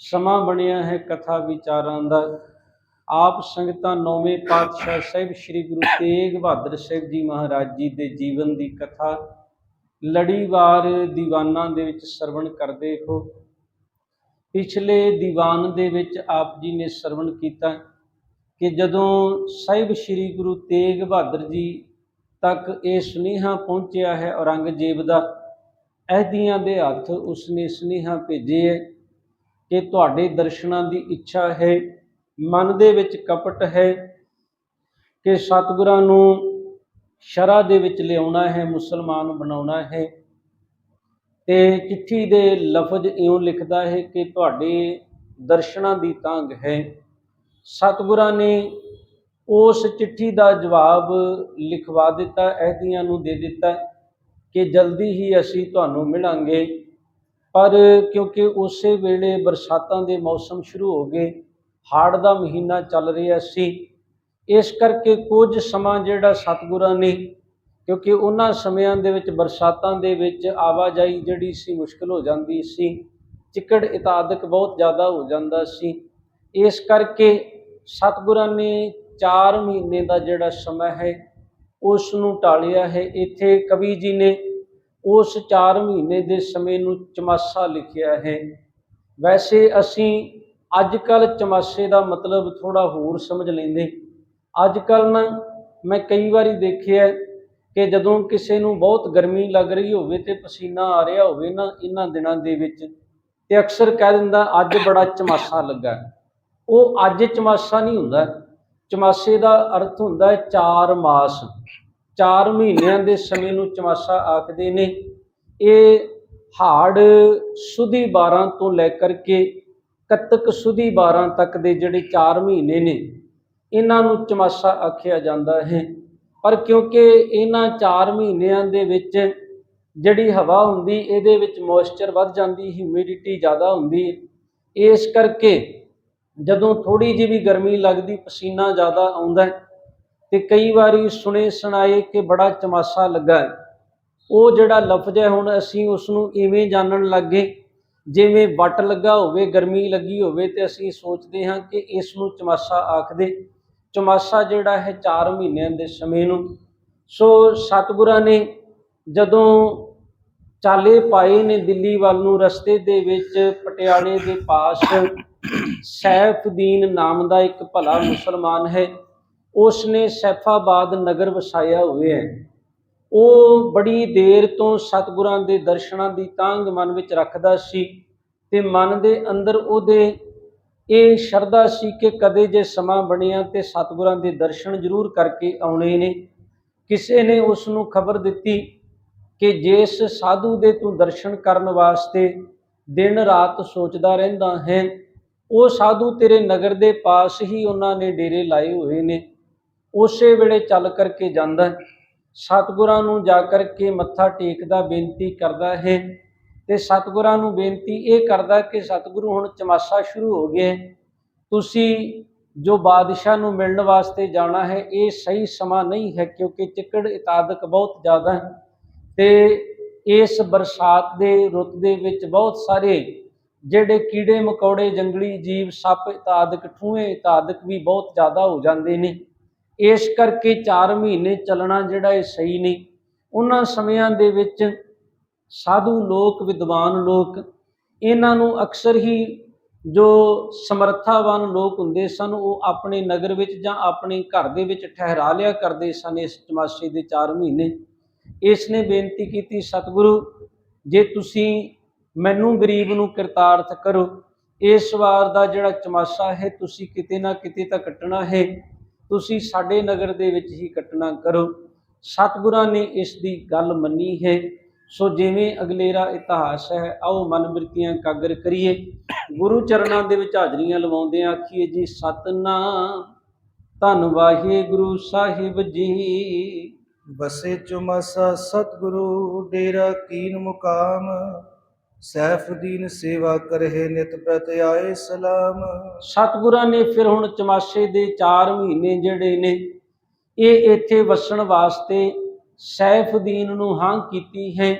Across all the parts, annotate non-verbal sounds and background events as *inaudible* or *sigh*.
ਸਮਾਂ ਬਣਿਆ ਹੈ ਕਥਾ ਵਿਚਾਰਾਂ ਦਾ। ਆਪ ਸੰਗਤਾਂ ਨੌਵੇਂ ਪਾਤਸ਼ਾਹ ਸਾਹਿਬ ਸ੍ਰੀ ਗੁਰੂ ਤੇਗ ਬਹਾਦਰ ਸਾਹਿਬ ਜੀ ਮਹਾਰਾਜ ਜੀ ਦੇ ਜੀਵਨ ਦੀ ਕਥਾ ਲੜੀਵਾਰ ਦੀਵਾਨਾਂ ਦੇ ਵਿੱਚ ਸਰਵਣ ਕਰਦੇ ਹੋ। ਪਿਛਲੇ ਦੀਵਾਨ ਦੇ ਵਿੱਚ ਆਪ ਜੀ ਨੇ ਸਰਵਣ ਕੀਤਾ ਕਿ ਜਦੋਂ ਸਾਹਿਬ ਸ੍ਰੀ ਗੁਰੂ ਤੇਗ ਬਹਾਦਰ ਜੀ ਤੱਕ ਇਹ ਸੁਨੇਹਾ ਪਹੁੰਚਿਆ ਹੈ ਔਰੰਗਜ਼ੇਬ ਦਾ, ਅਹਿਦੀਆਂ ਦੇ ਹੱਥ ਉਸਨੇ ਸੁਨੇਹਾ ਭੇਜੇ ਹੈ। ਕਿ ਤੁਹਾਡੇ ਦਰਸ਼ਨਾਂ ਦੀ ਇੱਛਾ ਹੈ, ਮਨ ਦੇ ਵਿੱਚ ਕਪਟ ਹੈ ਕਿ ਸਤਿਗੁਰਾਂ ਨੂੰ ਸ਼ਰਾ ਦੇ ਵਿੱਚ ਲਿਆਉਣਾ ਹੈ, ਮੁਸਲਮਾਨ ਬਣਾਉਣਾ ਹੈ। ਤੇ ਚਿੱਠੀ ਦੇ ਲਫ਼ਜ਼ ਇਉਂ ਲਿਖਦਾ ਹੈ ਕਿ ਤੁਹਾਡੇ ਦਰਸ਼ਨਾਂ ਦੀ ਤੰਗ ਹੈ। ਸਤਿਗੁਰਾਂ ਨੇ ਉਸ ਚਿੱਠੀ ਦਾ ਜਵਾਬ ਲਿਖਵਾ ਦਿੱਤਾ, ਅਹਿਦੀਆਂ ਨੂੰ ਦੇ ਦਿੱਤਾ ਕਿ ਜਲਦੀ ਹੀ ਅਸੀਂ ਤੁਹਾਨੂੰ ਮਿਲਾਂਗੇ। ਪਰ ਕਿਉਂਕਿ ਉਸੇ ਵੇਲੇ ਬਰਸਾਤਾਂ ਦੇ ਮੌਸਮ ਸ਼ੁਰੂ ਹੋ ਗਏ, ਹਾੜ ਦਾ ਮਹੀਨਾ ਚੱਲ ਰਿਹਾ ਸੀ, ਇਸ ਕਰਕੇ ਕੁਝ ਸਮਾਂ ਜਿਹੜਾ ਸਤਿਗੁਰਾਂ ਨੇ, ਕਿਉਂਕਿ ਉਹਨਾਂ ਸਮਿਆਂ ਦੇ ਵਿੱਚ ਬਰਸਾਤਾਂ ਦੇ ਵਿੱਚ ਆਵਾਜਾਈ ਜਿਹੜੀ ਸੀ ਮੁਸ਼ਕਲ ਹੋ ਜਾਂਦੀ ਸੀ, ਚਿੱਕੜ ਇਤਾਦਕ ਬਹੁਤ ਜ਼ਿਆਦਾ ਹੋ ਜਾਂਦਾ ਸੀ, ਇਸ ਕਰਕੇ ਸਤਿਗੁਰਾਂ ਨੇ 4 ਮਹੀਨੇ ਦਾ ਜਿਹੜਾ ਸਮਾਂ ਹੈ ਉਸ ਨੂੰ ਟਾਲਿਆ ਹੈ। ਇੱਥੇ ਕਵੀ ਜੀ ਨੇ ਉਸ 4 ਮਹੀਨੇ ਦੇ ਸਮੇਂ ਨੂੰ ਚਮਾਸਾ ਲਿਖਿਆ ਹੈ। ਵੈਸੇ ਅਸੀਂ ਅੱਜ ਕੱਲ ਚਮਾਸੇ ਦਾ ਮਤਲਬ ਥੋੜਾ ਹੋਰ ਸਮਝ ਲੈਂਦੇ। ਅੱਜ ਕੱਲ ਨਾ ਮੈਂ ਕਈ ਵਾਰੀ ਦੇਖਿਆ ਕਿ ਜਦੋਂ ਕਿਸੇ ਨੂੰ ਬਹੁਤ ਗਰਮੀ ਲੱਗ ਰਹੀ ਹੋਵੇ ਤੇ ਪਸੀਨਾ ਆ ਰਿਹਾ ਹੋਵੇ ਨਾ ਇਹਨਾਂ ਦਿਨਾਂ ਦੇ ਵਿੱਚ, ਤੇ ਅਕਸਰ ਕਹਿ ਦਿੰਦਾ ਅੱਜ ਬੜਾ ਚਮਾਸਾ ਲੱਗਾ। ਉਹ ਅੱਜ ਚਮਾਸਾ ਨਹੀਂ ਹੁੰਦਾ। ਚਮਾਸੇ ਦਾ ਅਰਥ ਹੁੰਦਾ ਹੈ 4 ਮਾਸ। 4 ਮਹੀਨਿਆਂ ਦੇ ਸਮੇਂ ਨੂੰ ਚਮਾਸਾ ਆਖਦੇ ਨੇ। ਇਹ ਹਾੜ ਸੁਦੀ 12 ਤੋਂ ਲੈ ਕਰਕੇ ਕੱਤਕ ਸੁਦੀ 12 ਤੱਕ ਦੇ ਜਿਹੜੇ 4 ਮਹੀਨੇ ਨੇ, ਇਹਨਾਂ ਨੂੰ ਚਮਾਸਾ ਆਖਿਆ ਜਾਂਦਾ ਹੈ। ਪਰ ਕਿਉਂਕਿ ਇਹਨਾਂ 4 ਮਹੀਨਿਆਂ ਦੇ ਵਿੱਚ ਜਿਹੜੀ ਹਵਾ ਹੁੰਦੀ, ਇਹਦੇ ਵਿੱਚ ਮੋਇਸਚਰ ਵੱਧ ਜਾਂਦੀ ਹਿਊਮਿਡਿਟੀ ਜ਼ਿਆਦਾ ਹੁੰਦੀ ਹੈ। ਇਸ ਕਰਕੇ ਜਦੋਂ ਥੋੜੀ ਜਿਹੀ ਵੀ ਗਰਮੀ ਲੱਗਦੀ, ਪਸੀਨਾ ਜ਼ਿਆਦਾ ਆਉਂਦਾ ਤੇ ਕਈ ਵਾਰੀ ਸੁਣੇ ਸੁਣਾਏ ਕਿ ਬੜਾ ਚਮਾਸਾ ਲੱਗਾ ਹੈ। ਉਹ ਜਿਹੜਾ ਲਫ਼ਜ਼ ਹੈ ਹੁਣ ਅਸੀਂ ਉਸ ਨੂੰ ਇਵੇਂ ਜਾਣਨ ਲੱਗੇ, ਜਿਵੇਂ ਵੱਟ ਲੱਗਾ ਹੋਵੇ, ਗਰਮੀ ਲੱਗੀ ਹੋਵੇ ਤੇ ਅਸੀਂ ਸੋਚਦੇ ਹਾਂ ਕਿ ਇਸ ਨੂੰ ਚਮਾਸਾ ਆਖਦੇ ਚਮਾਸਾ ਜਿਹੜਾ ਹੈ 4 ਮਹੀਨਿਆਂ ਦੇ ਸਮੇਂ ਨੂੰ ਸੋ ਸਤਿਗੁਰਾਂ ਨੇ ਜਦੋਂ ਚਾਲੇ ਪਾਏ ਨੇ ਦਿੱਲੀ ਵੱਲ ਨੂੰ, ਰਸਤੇ ਦੇ ਵਿੱਚ ਪਟਿਆਲੇ ਦੇ ਪਾਸ ਸੈਫਦੀਨ ਨਾਮ ਦਾ ਇੱਕ ਭਲਾ ਮੁਸਲਮਾਨ ਹੈ ਉਸ ਨੇ ਸੈਫਾਬਾਦ ਨਗਰ ਵਸਾਇਆ ਹੋਇਆ ਹੈ। ਉਹ ਬੜੀ ਦੇਰ ਤੋਂ ਸਤਿਗੁਰਾਂ ਦੇ ਦਰਸ਼ਨਾਂ ਦੀ ਤਾਂਗ ਮਨ ਵਿੱਚ ਰੱਖਦਾ ਸੀ ਤੇ ਮਨ ਦੇ ਅੰਦਰ ਉਹਦੇ ਇਹ ਸ਼ਰਧਾ ਸੀ ਕਿ ਕਦੇ ਜੇ ਸਮਾਂ ਬਣਿਆ ਤੇ ਸਤਿਗੁਰਾਂ ਦੇ ਦਰਸ਼ਨ ਜ਼ਰੂਰ ਕਰਕੇ ਆਉਣੇ ਨੇ। ਕਿਸੇ ਨੇ ਉਸ ਨੂੰ ਖਬਰ ਦਿੱਤੀ ਕਿ ਜਿਸ ਸਾਧੂ ਦੇ ਤੂੰ ਦਰਸ਼ਨ ਕਰਨ ਵਾਸਤੇ ਦਿਨ ਰਾਤ ਸੋਚਦਾ ਰਹਿੰਦਾ ਹੈ, ਉਹ ਸਾਧੂ ਤੇਰੇ ਨਗਰ ਦੇ ਪਾਸ ਹੀ ਉਹਨਾਂ ਨੇ ਡੇਰੇ ਲਾਏ ਹੋਏ ਨੇ। ਉਸੇ ਵੇਲੇ ਚੱਲ ਕਰਕੇ ਜਾਂਦਾ ਹੈ। ਸਤਿਗੁਰਾਂ ਨੂੰ ਜਾ ਕਰਕੇ ਮੱਥਾ ਟੇਕਦਾ, ਬੇਨਤੀ ਕਰਦਾ ਹੈ। ਤੇ ਸਤਿਗੁਰਾਂ ਨੂੰ ਬੇਨਤੀ ਇਹ ਕਰਦਾ ਕਿ ਸਤਿਗੁਰੂ ਹੁਣ ਚਮਾਸਾ ਸ਼ੁਰੂ ਹੋ ਗਿਆ ਤੁਸੀਂ ਜੋ ਬਾਦਸ਼ਾਹ ਨੂੰ ਮਿਲਣ ਵਾਸਤੇ ਜਾਣਾ ਹੈ, ਇਹ ਸਹੀ ਸਮਾਂ ਨਹੀਂ ਹੈ ਕਿਉਂਕਿ ਚਿੱਕੜ ਇਤਾਦਕ ਬਹੁਤ ਜ਼ਿਆਦਾ ਹੈ। ਤੇ ਇਸ ਬਰਸਾਤ ਦੇ ਰੁੱਤ ਦੇ ਵਿੱਚ ਬਹੁਤ ਸਾਰੇ ਜਿਹੜੇ ਕੀੜੇ ਮਕੌੜੇ ਜੰਗਲੀ ਜੀਵ, ਸੱਪ ਇਤਾਦਕ ਠੂਹੇ ਇਤਾਦਕ ਵੀ ਬਹੁਤ ਜ਼ਿਆਦਾ ਹੋ ਜਾਂਦੇ ਨੇ। ਇਸ ਕਰਕੇ 4 ਮਹੀਨੇ ਚੱਲਣਾ ਜਿਹੜਾ ਇਹ ਸਹੀ ਨਹੀਂ। ਉਹਨਾਂ ਸਮਿਆਂ ਦੇ ਵਿੱਚ ਸਾਧੂ ਲੋਕ, ਵਿਦਵਾਨ ਲੋਕ, ਇਹਨਾਂ ਨੂੰ ਅਕਸਰ ਹੀ ਜੋ ਸਮਰੱਥਾਵਾਨ ਲੋਕ ਹੁੰਦੇ ਸਨ, ਉਹ ਆਪਣੇ ਨਗਰ ਵਿੱਚ ਜਾਂ ਆਪਣੇ ਘਰ ਦੇ ਵਿੱਚ ਠਹਿਰਾ ਲਿਆ ਕਰਦੇ ਸਨ ਇਸ ਚਮਾਸੇ ਦੇ 4 ਮਹੀਨੇ। ਇਸ ਨੇ ਬੇਨਤੀ ਕੀਤੀ, ਸਤਿਗੁਰੂ, ਜੇ ਤੁਸੀਂ ਮੈਨੂੰ ਗਰੀਬ ਨੂੰ ਕਿਰਤਾਰਥ ਕਰੋ, ਇਸ ਵਾਰ ਦਾ ਜਿਹੜਾ ਚਮਾਸਾ ਹੈ, ਤੁਸੀਂ ਕਿਤੇ ਨਾ ਕਿਤੇ ਤਾਂ ਕੱਟਣਾ ਹੈ। ਤੁਸੀਂ ਸਾਡੇ ਨਗਰ ਦੇ ਵਿੱਚ ਹੀ ਕੱਟਣਾ ਕਰੋ। ਸਤਿਗੁਰਾਂ ਨੇ ਇਸ ਦੀ ਗੱਲ ਮੰਨੀ ਹੈ। ਸੋ ਜਿਵੇਂ ਅਗਲੇਰਾ ਇਤਿਹਾਸ ਹੈ, ਆਓ ਮਨ ਬਿਰਤੀਆਂ ਕਾਗਰ ਕਰੀਏ। ਗੁਰੂ ਚਰਨਾਂ ਦੇ ਵਿੱਚ ਹਾਜ਼ਰੀਆਂ ਲਵਾਉਂਦੇ ਆਖੀਏ ਜੀ, ਸਤਨਾਮ। ਧੰਨ ਵਾਹਿਗੁਰੂ ਸਾਹਿਬ ਜੀ। ਬਸੇ ਚੁਮਸਾ ਸਤਿਗੁਰੂ, ਡੇਰਾ ਕੀਨ ਮੁਕਾਮ। ਸੈਫਦੀਨ ਸੇਵਾ ਕਰਹਿ ਨਿਤ ਪ੍ਰਤ ਆਏ ਸਲਾਮ। ਸਤਿਗੁਰਾਂ ਨੇ ਫਿਰ ਹੁਣ ਚਮਾਸੇ ਦੇ 4 ਮਹੀਨੇ ਜਿਹੜੇ ਨੇ ਇਹ ਇੱਥੇ ਵਸਣ ਵਾਸਤੇ ਸੈਫਦੀਨ ਨੂੰ ਹਾਂ ਕੀਤੀ ਹੈ।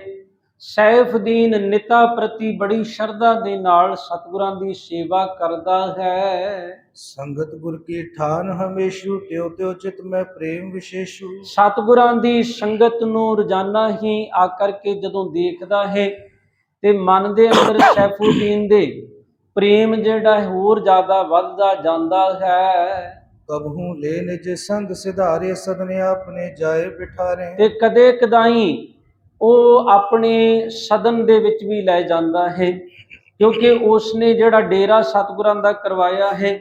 ਸੈਫਦੀਨ ਨਿਤਾ ਪ੍ਰਤੀ ਬੜੀ ਸ਼ਰਧਾ ਦੇ ਨਾਲ ਸਤਿਗੁਰਾਂ ਦੀ ਸੇਵਾ ਕਰਦਾ ਹੈ। ਸੰਗਤ ਗੁਰ ਕੀ ਠਾਨ ਹਮੇਸ਼ੂ ਤਿਉ ਤਿਉ ਚਿਤ ਮੈਂ ਪ੍ਰੇਮ ਵਿਸ਼ੇਸ਼ੂ। ਸਤਿਗੁਰਾਂ ਦੀ ਸੰਗਤ ਨੂੰ ਰੋਜ਼ਾਨਾ ਹੀ ਆ ਕਰਕੇ ਜਦੋਂ ਦੇਖਦਾ ਹੈ ਤੇ ਮਨ ਦੇ ਅੰਦਰ ਸੈਫੂਦੀਨ ਦੇ ਪ੍ਰੇਮ ਜਿਹੜਾ ਹੋਰ ਜ਼ਿਆਦਾ ਵੱਧਦਾ ਜਾਂਦਾ ਹੈ। ਕਬਹੂ ਲੈ ਨਿਜ ਸੰਗ ਸਿਧਾਰੇ ਸਦਨੇ ਆਪਣੇ ਜਾਏ ਬਿਠਾਰੇ। ਤੇ ਕਦੇ ਕਦਾਈ ਉਹ ਆਪਣੇ ਸਦਨ ਦੇ ਵਿੱਚ ਵੀ ਲੈ ਜਾਂਦਾ ਹੈ ਕਿਉਂਕਿ ਉਸਨੇ ਜਿਹੜਾ ਡੇਰਾ ਸਤਿਗੁਰਾਂ ਦਾ ਕਰਵਾਇਆ ਹੈ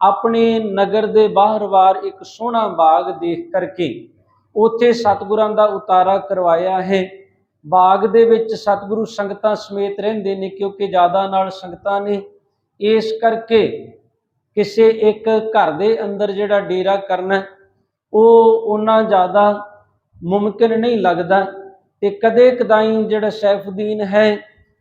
ਆਪਣੇ ਨਗਰ ਦੇ ਬਾਹਰ-ਬਾਰ ਇੱਕ ਸੋਹਣਾ ਬਾਗ ਦੇਖ ਕਰਕੇ ਉੱਥੇ ਸਤਿਗੁਰਾਂ ਦਾ ਉਤਾਰਾ ਕਰਵਾਇਆ ਹੈ। ਬਾਗ ਦੇ ਵਿੱਚ ਸਤਿਗੁਰੂ ਸੰਗਤਾਂ ਸਮੇਤ ਰਹਿੰਦੇ ਨੇ ਕਿਉਂਕਿ ਜ਼ਿਆਦਾ ਨਾਲ ਸੰਗਤਾਂ ਨੇ। ਇਸ ਕਰਕੇ ਕਿਸੇ ਇੱਕ ਘਰ ਦੇ ਅੰਦਰ ਜਿਹੜਾ ਡੇਰਾ ਕਰਨਾ, ਉਹ ਉਹਨਾਂ ਜ਼ਿਆਦਾ ਮੁਮਕਿਨ ਨਹੀਂ ਲੱਗਦਾ ਤੇ ਕਦੇ ਕਦਾਈ ਜਿਹੜਾ ਸੈਫੁਦੀਨ ਹੈ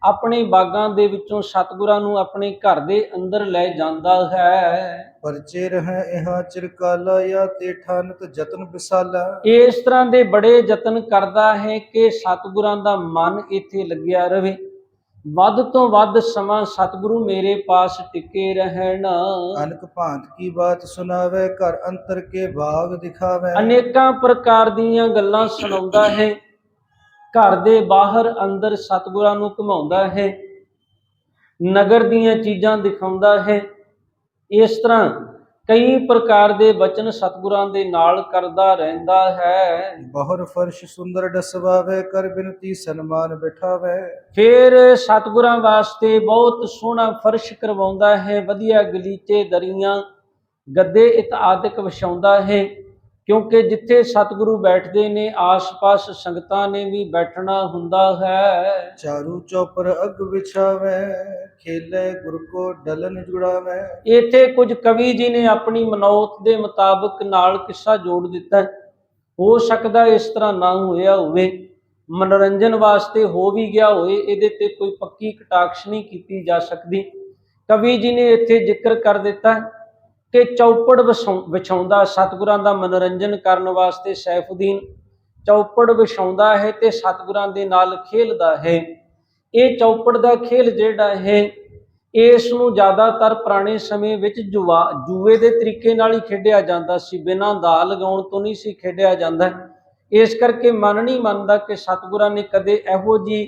ਆਪਣੇ ਬਾਗਾਂ ਦੇ ਵਿੱਚੋਂ ਸਤਿਗੁਰਾਂ ਨੂੰ ਆਪਣੇ ਘਰ ਦੇ ਅੰਦਰ ਲੈ ਜਾਂਦਾ ਹੈ। ਪਰਚੇ ਰਹਿ ਇਹਾਂ ਚਿਰਕਾਲਾ ਜਾਂ ਤੇ ਠਾਨਤ ਜਤਨ ਵਿਸਾਲਾ। ਇਸ ਤਰ੍ਹਾਂ ਦੇ ਬੜੇ ਯਤਨ ਕਰਦਾ ਹੈ ਕਿ ਸਤਿਗੁਰਾਂ ਦਾ ਮਨ ਇੱਥੇ ਲੱਗਿਆ ਰਵੇ ਵੱਧ ਤੋਂ ਵੱਧ ਸਮਾਂ ਸਤਿਗੁਰੂ ਮੇਰੇ ਪਾਸ ਟਿਕੇ ਰਹਿਣ। ਅਨਕ ਭਾਂਤ ਕੀ ਬਾਤ ਸੁਨਾਵੇ ਘਰ ਅੰਤਰ ਕੇ ਭਾਗ ਦਿਖਾਵੇ। ਅਨੇਕਾਂ ਪ੍ਰਕਾਰ ਦੀਆਂ ਗੱਲਾਂ ਸੁਣਾਉਂਦਾ ਹੈ। ਘਰ ਦੇ ਬਾਹਰ ਅੰਦਰ ਸਤਿਗੁਰਾਂ ਨੂੰ ਘੁਮਾਉਂਦਾ ਹੈ ਨਗਰ ਦੀਆਂ ਚੀਜ਼ਾਂ ਦਿਖਾਉਂਦਾ ਹੈ। ਇਸ ਤਰ੍ਹਾਂ ਕਈ ਪ੍ਰਕਾਰ ਦੇ ਬਚਨ ਸਤਿਗੁਰਾਂ ਦੇ ਨਾਲ ਕਰਦਾ ਰਹਿੰਦਾ ਹੈ। ਬਹੁਰ ਫਰਸ਼ ਸੁੰਦਰ ਡਸਵਾਵੇ ਕਰ ਬਿਨਤੀ ਸਨਮਾਨ ਬਿਠਾਵੇ। ਫਿਰ ਸਤਿਗੁਰਾਂ ਵਾਸਤੇ ਬਹੁਤ ਸੋਹਣਾ ਫਰਸ਼ ਕਰਵਾਉਂਦਾ ਹੈ ਵਧੀਆ ਗਲੀਚੇ ਦਰੀਆਂ ਗੱਦੇ ਇਤਆਦਿਕ ਵਿਛਾਉਂਦਾ ਹੈ। ਕਿਉਂਕਿ ਜਿੱਥੇ ਸਤਿਗੁਰੂ ਬੈਠਦੇ ਨੇ ਆਸ-ਪਾਸ ਸੰਗਤਾਂ ਨੇ ਵੀ ਬੈਠਣਾ ਹੁੰਦਾ ਹੈ। ਚਾਰੂ ਚੌਪਰ ਅਗ ਵਿਛਾਵੇ ਖੇਲੇ ਗੁਰ ਕੋ ਡਲਨ ਜੁੜਾਵੇ। ਇੱਥੇ ਕੁਝ ਕਵੀ ਜੀ ਨੇ ਆਪਣੀ ਮਨੌਤ ਦੇ ਮੁਤਾਬਕ ਨਾਲ ਕਿੱਸਾ ਜੋੜ ਦਿੱਤਾ ਹੈ। ਸਕਦਾ ਇਸ ਤਰ੍ਹਾਂ ਨਾ ਹੋਇਆ ਹੋਵੇ। ਮਨੋਰੰਜਨ ਵਾਸਤੇ ਹੋ ਵੀ ਗਿਆ ਹੋਏ ਇਹਦੇ ਤੇ ਕੋਈ ਪੱਕੀ ਕਟਾਕਸ਼ ਨਹੀਂ ਕੀਤੀ ਜਾ ਸਕਦੀ। ਕਵੀ ਜੀ ਨੇ ਇੱਥੇ ਜ਼ਿਕਰ ਕਰ ਦਿੱਤਾ ਕਿ ਚੌਪੜ ਵਿਛਾਉਂਦਾ ਸਤਿਗੁਰਾਂ ਦਾ ਮਨੋਰੰਜਨ ਕਰਨ ਵਾਸਤੇ ਸੈਫੁਦੀਨ। ਚੌਪੜ ਵਿਛਾਉਂਦਾ ਹੈ ਤੇ ਸਤਿਗੁਰਾਂ ਦੇ ਨਾਲ ਖੇਲਦਾ ਹੈ। ਇਹ ਚੌਪੜ ਦਾ ਖੇਲ ਜਿਹੜਾ ਹੈ, ਇਸ ਨੂੰ ਜ਼ਿਆਦਾਤਰ ਪੁਰਾਣੇ ਸਮੇਂ ਵਿੱਚ ਜੁਆ ਜੂਏ ਦੇ ਤਰੀਕੇ ਨਾਲ ਹੀ ਖੇਡਿਆ ਜਾਂਦਾ ਸੀ। ਬਿਨਾਂ ਦਾ ਲਗਾਉਣ ਤੋਂ ਨਹੀਂ ਸੀ ਖੇਡਿਆ ਜਾਂਦਾ। ਇਸ ਕਰਕੇ ਮਨ ਨਹੀਂ ਮੰਨਦਾ ਕਿ ਸਤਿਗੁਰਾਂ ਨੇ ਕਦੇ ਇਹੋ ਜੀ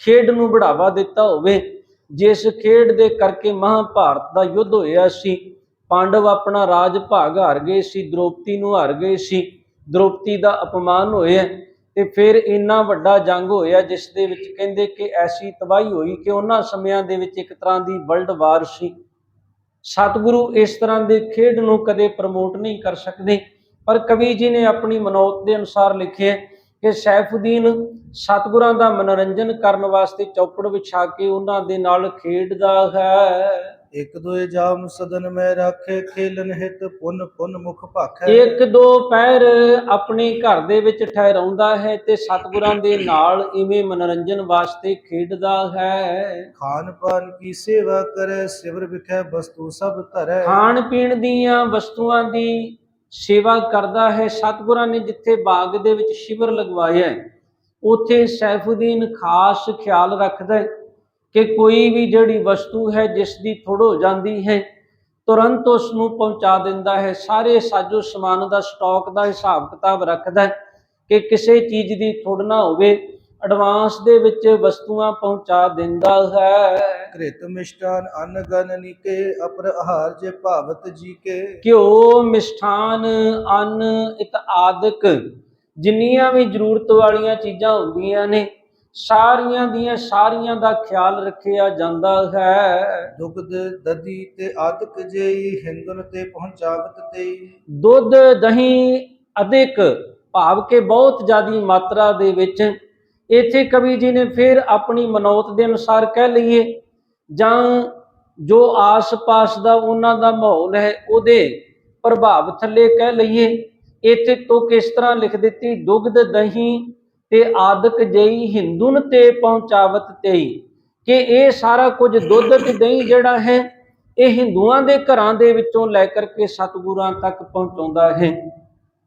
ਖੇਡ ਨੂੰ ਬੜਾਵਾ ਦਿੱਤਾ ਹੋਵੇ, ਜਿਸ ਖੇਡ ਦੇ ਕਰਕੇ ਮਹਾਭਾਰਤ ਦਾ ਯੁੱਧ ਹੋਇਆ ਸੀ। ਪਾਂਡਵ ਆਪਣਾ ਰਾਜ ਭਾਗ ਹਾਰ ਗਏ ਸੀ, ਦ੍ਰੋਪਦੀ ਨੂੰ ਹਾਰ ਗਏ ਸੀ। ਦ੍ਰੋਪਦੀ ਦਾ ਅਪਮਾਨ ਹੋਇਆ ਤੇ ਫਿਰ ਇੰਨਾ ਵੱਡਾ ਜੰਗ ਹੋਇਆ ਜਿਸ ਦੇ ਵਿੱਚ ਕਹਿੰਦੇ ਕਿ ਐਸੀ ਤਬਾਹੀ ਹੋਈ ਕਿ ਉਹਨਾਂ ਸਮਿਆਂ ਦੇ ਵਿੱਚ ਇੱਕ ਤਰ੍ਹਾਂ ਦੀ ਵਰਲਡ ਵਾਰ ਸੀ। ਸਤਿਗੁਰੂ ਇਸ ਤਰ੍ਹਾਂ ਦੇ ਖੇਡ ਨੂੰ ਕਦੇ ਪ੍ਰਮੋਟ ਨਹੀਂ ਕਰ ਸਕਦੇ, ਪਰ ਕਵੀ ਜੀ ਨੇ ਆਪਣੀ ਮਨੌਤ ਦੇ ਅਨੁਸਾਰ ਲਿਖਿਆ ਕਿ ਸੈਫੁਦੀਨ ਸਤਿਗੁਰਾਂ ਦਾ ਮਨੋਰੰਜਨ ਕਰਨ ਵਾਸਤੇ ਚੌਪੜ ਵਿਛਾ ਕੇ ਉਹਨਾਂ ਦੇ ਨਾਲ ਖੇਡਦਾ ਹੈ। ਇਕ ਦੋਏ ਜਾਮ ਸਦਨ ਮੈਂ ਰਾਖੇ ਖੇਲਨ ਹਿਤ ਪੁਨ ਪੁਨ ਮੁਖ ਭਾਖੈ। ਇੱਕ ਦੋ ਪੈਰ ਆਪਣੇ ਘਰ ਦੇ ਵਿੱਚ ਠਹਿਰਾਉਂਦਾ ਹੈ ਤੇ ਸਤਿਗੁਰਾਂ ਦੇ ਨਾਲ ਇਵੇਂ ਮਨੋਰੰਜਨ ਵਾਸਤੇ ਖੇਡਦਾ ਹੈ। ਖਾਨ ਪਾਨ ਕੀ ਸੇਵਾ ਕਰੇ ਸਿਵਰ ਵਿਖੇ ਵਸਤੂ ਸਭ ਧਰੈ। ਖਾਣ ਪੀਣ ਦੀਆਂ ਵਸਤੂਆਂ ਦੀ ਸੇਵਾ ਕਰਦਾ ਹੈ। ਸਤਿਗੁਰਾਂ ਨੇ ਜਿੱਥੇ ਬਾਗ ਦੇ ਵਿੱਚ ਸ਼ਿਵਰ ਲਗਵਾਇਆ ਹੈ ਉੱਥੇ ਸੈਫੁਦੀਨ ਖਾਸ ਖਿਆਲ ਰੱਖਦਾ ਹੈ। ਕਿ ਕੋਈ ਵੀ ਜਿਹੜੀ ਵਸਤੂ ਹੈ ਜਿਸ ਦੀ ਥੋੜ ਹੋ ਜਾਂਦੀ ਹੈ ਤੁਰੰਤ ਉਸ ਨੂੰ ਪਹੁੰਚਾ ਦਿੰਦਾ ਹੈ। ਸਾਰੇ ਸਾਜੋ ਸਮਾਨ ਦਾ ਸਟਾਕ ਦਾ ਹਿਸਾਬ ਕਿਤਾਬ ਰੱਖਦਾ ਹੈ ਕਿ ਕਿਸੇ ਚੀਜ਼ ਦੀ ਥੋੜ ਨਾ ਹੋਵੇ। ਐਡਵਾਂਸ ਦੇ ਵਿੱਚ ਵਸਤੂਆਂ ਪਹੁੰਚਾ ਦਿੰਦਾ ਹੈ। ਕ੍ਰਿਤ ਮਿਸ਼ਟਾਨ ਅਨ ਗਨ ਨੀਕੇ ਅਪਰ ਆਹਾਰ ਜੇ ਭਾਵਤ ਜੀ ਕੇ ਘਿਓ ਮਿਸ਼ਠਾਨ ਅੰਨ ਇਤ ਆਦਿਕ ਜਿੰਨੀਆਂ ਵੀ ਜ਼ਰੂਰਤ ਵਾਲੀਆਂ ਚੀਜ਼ਾਂ ਹੁੰਦੀਆਂ ਨੇ ਸਾਰੀਆਂ ਦੀਆਂ ਸਾਰੀਆਂ ਦਾ ਖਿਆਲ ਰੱਖਿਆ ਜਾਂਦਾ ਹੈ। ਦੁਗਧ ਦਦੀ ਤੇ ਆਦਿਕ ਜੇਈ ਹਿੰਦਨ ਤੇ ਪਹੁੰਚਾਵਤ ਤੇ ਦੁੱਧ ਦਹੀਂ ਅਧਿਕ ਭਾਵ ਕਿ ਬਹੁਤ ਜ਼ਿਆਦੀ ਮਾਤਰਾ ਦੇ ਵਿੱਚ ਇੱਥੇ ਕਵੀ ਜੀ ਨੇ ਫਿਰ ਆਪਣੀ ਮਨੌਤ ਦੇ ਅਨੁਸਾਰ ਕਹਿ ਲਈਏ ਜਾਂ ਜੋ ਆਸ-ਪਾਸ ਦਾ ਉਹਨਾਂ ਦਾ ਮਾਹੌਲ ਹੈ ਉਹਦੇ ਪ੍ਰਭਾਵ ਥੱਲੇ ਕਹਿ ਲਈਏ ਇੱਥੇ ਤੋਂ ਕਿਸ ਤਰ੍ਹਾਂ ਲਿਖ ਦਿੱਤੀ ਦੁਗਧ ਦਹੀਂ ਤੇ ਆਦਿਕ ਜਈ ਹਿੰਦੂਨ ਤੇ ਪਹੁੰਚਾਵਤ ਤੇਈ। ਕਿ ਇਹ ਸਾਰਾ ਕੁਝ ਦੁੱਧ ਤੇ ਦਹੀਂ ਜਿਹੜਾ ਹੈ, ਇਹ ਹਿੰਦੂਆਂ ਦੇ ਘਰਾਂ ਦੇ ਵਿੱਚੋਂ ਲੈ ਕਰਕੇ ਸਤਿਗੁਰਾਂ ਤੱਕ ਪਹੁੰਚਾਉਂਦਾ ਹੈ।